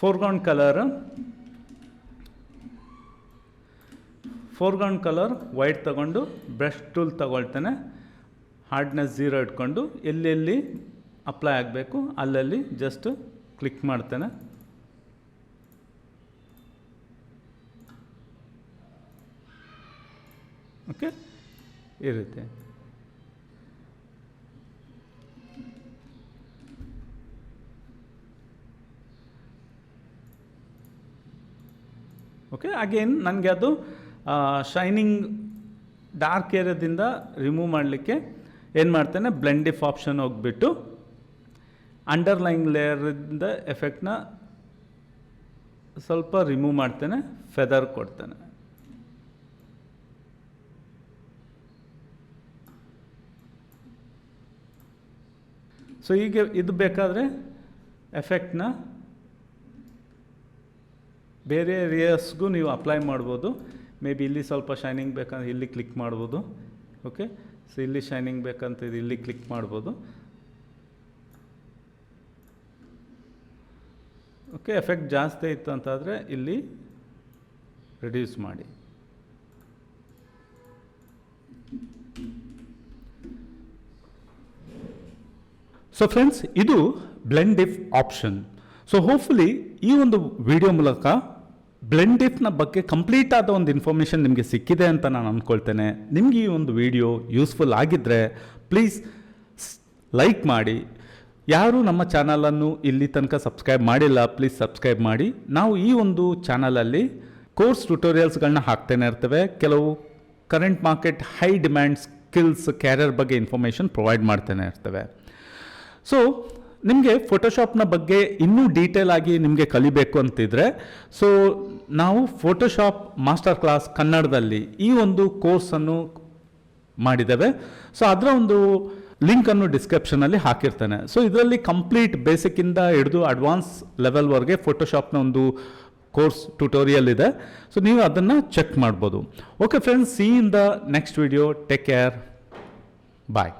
Speaker 1: foreground colour foreground colour white ತಗೊಂಡು ಬ್ರಷ್ ಟೂಲ್ ತಗೊಳ್ತೇನೆ. ಹಾರ್ಡ್ನೆಸ್ ಜೀರೋ ಇಟ್ಕೊಂಡು, ಎಲ್ಲೆಲ್ಲಿ ಅಪ್ಲೈ ಆಗಬೇಕು, ಅಲ್ಲಲ್ಲಿ ಜಸ್ಟ್ ಕ್ಲಿಕ್ ಮಾಡ್ತೇನೆ. ಓಕೆ? ಇರುತ್ತೆ. ಓಕೆ ಅಗೇನ್ ನನಗೆ ಅದು ಶೈನಿಂಗ್ ಡಾರ್ಕ್ ಏರಿಯಾದಿಂದ ರಿಮೂವ್ ಮಾಡಲಿಕ್ಕೆ ಏನು ಮಾಡ್ತೇನೆ ಬ್ಲೆಂಡಿಫ್ ಆಪ್ಷನ್ ಹೋಗ್ಬಿಟ್ಟು ಅಂಡರ್ಲೈನ್ ಲೇಯರಿಂದ ಎಫೆಕ್ಟ್ನ ಸ್ವಲ್ಪ ರಿಮೂವ್ ಮಾಡ್ತೇನೆ ಫೆದರ್ ಕೊಡ್ತೇನೆ. ಸೊ ಈಗ ಇದು ಬೇಕಾದರೆ ಎಫೆಕ್ಟ್ನ ಬೇರೆ ಏರಿಯಾಸ್ಗೂ ನೀವು ಅಪ್ಲೈ ಮಾಡ್ಬೋದು. ಮೇ ಬಿ ಇಲ್ಲಿ ಸ್ವಲ್ಪ ಶೈನಿಂಗ್ ಬೇಕಂದ್ರೆ ಇಲ್ಲಿ ಕ್ಲಿಕ್ ಮಾಡ್ಬೋದು. ಓಕೆ ಸೊ ಇಲ್ಲಿ ಶೈನಿಂಗ್ ಬೇಕಂತ ಇದು ಇಲ್ಲಿ ಕ್ಲಿಕ್ ಮಾಡ್ಬೋದು. ಓಕೆ ಎಫೆಕ್ಟ್ ಜಾಸ್ತಿ ಇತ್ತು ಅಂತಾದರೆ ಇಲ್ಲಿ ರಿಡ್ಯೂಸ್ ಮಾಡಿ. ಸೊ ಫ್ರೆಂಡ್ಸ್ ಇದು blend if option so hopefully ಈ ಒಂದು ವಿಡಿಯೋ ಮೂಲಕ ಬ್ಲೆಂಡ್ ಇಫ್ನ ಬಗ್ಗೆ ಕಂಪ್ಲೀಟ್ ಆದ ಒಂದು ಇನ್ಫಾರ್ಮೇಷನ್ ನಿಮಗೆ ಸಿಕ್ಕಿದೆ ಅಂತ ನಾನು ಅಂದ್ಕೊಳ್ತೇನೆ ನಿಮಗೆ ಈ ಒಂದು ವಿಡಿಯೋ ಯೂಸ್ಫುಲ್ ಆಗಿದ್ದರೆ ಪ್ಲೀಸ್ ಲೈಕ್ ಮಾಡಿ. ಯಾರು ನಮ್ಮ ಚಾನಲನ್ನು ಇಲ್ಲಿ ತನಕ ಸಬ್ಸ್ಕ್ರೈಬ್ ಮಾಡಿಲ್ಲ ಪ್ಲೀಸ್ ಸಬ್ಸ್ಕ್ರೈಬ್ ಮಾಡಿ. ನಾವು ಈ ಒಂದು ಚಾನಲಲ್ಲಿ ಕೋರ್ಸ್ ಟ್ಯುಟೋರಿಯಲ್ಸ್ಗಳನ್ನ ಹಾಕ್ತೇನೆ ಇರ್ತೇವೆ. ಕೆಲವು current market high demand skills career ಬಗ್ಗೆ ಇನ್ಫಾರ್ಮೇಷನ್ ಪ್ರೊವೈಡ್ ಮಾಡ್ತೇನೆ ಇರ್ತೇವೆ. ಸೊ ನಿಮಗೆ ಫೋಟೋಶಾಪ್ನ ಬಗ್ಗೆ ಇನ್ನೂ ಡೀಟೇಲ್ ಆಗಿ ನಿಮಗೆ ಕಲಿಬೇಕು ಅಂತಿದ್ರೆ ಸೊ ನಾವು ಫೋಟೋಶಾಪ್ ಮಾಸ್ಟರ್ ಕ್ಲಾಸ್ ಕನ್ನಡದಲ್ಲಿ ಈ ಒಂದು ಕೋರ್ಸನ್ನು ಮಾಡಿದ್ದೇವೆ. ಸೊ ಅದರ ಒಂದು ಲಿಂಕನ್ನು ಡಿಸ್ಕ್ರಿಪ್ಷನಲ್ಲಿ ಹಾಕಿರ್ತೇನೆ. ಸೊ ಇದರಲ್ಲಿ ಕಂಪ್ಲೀಟ್ ಬೇಸಿಕ್ಕಿಂದ ಹಿಡಿದು ಅಡ್ವಾನ್ಸ್ ಲೆವೆಲ್ವರೆಗೆ ಫೋಟೋಶಾಪ್ನ ಒಂದು ಕೋರ್ಸ್ ಟ್ಯುಟೋರಿಯಲ್ ಇದೆ. ಸೊ ನೀವು ಅದನ್ನು ಚೆಕ್ ಮಾಡ್ಬೋದು. Okay friends see in the next video take care bye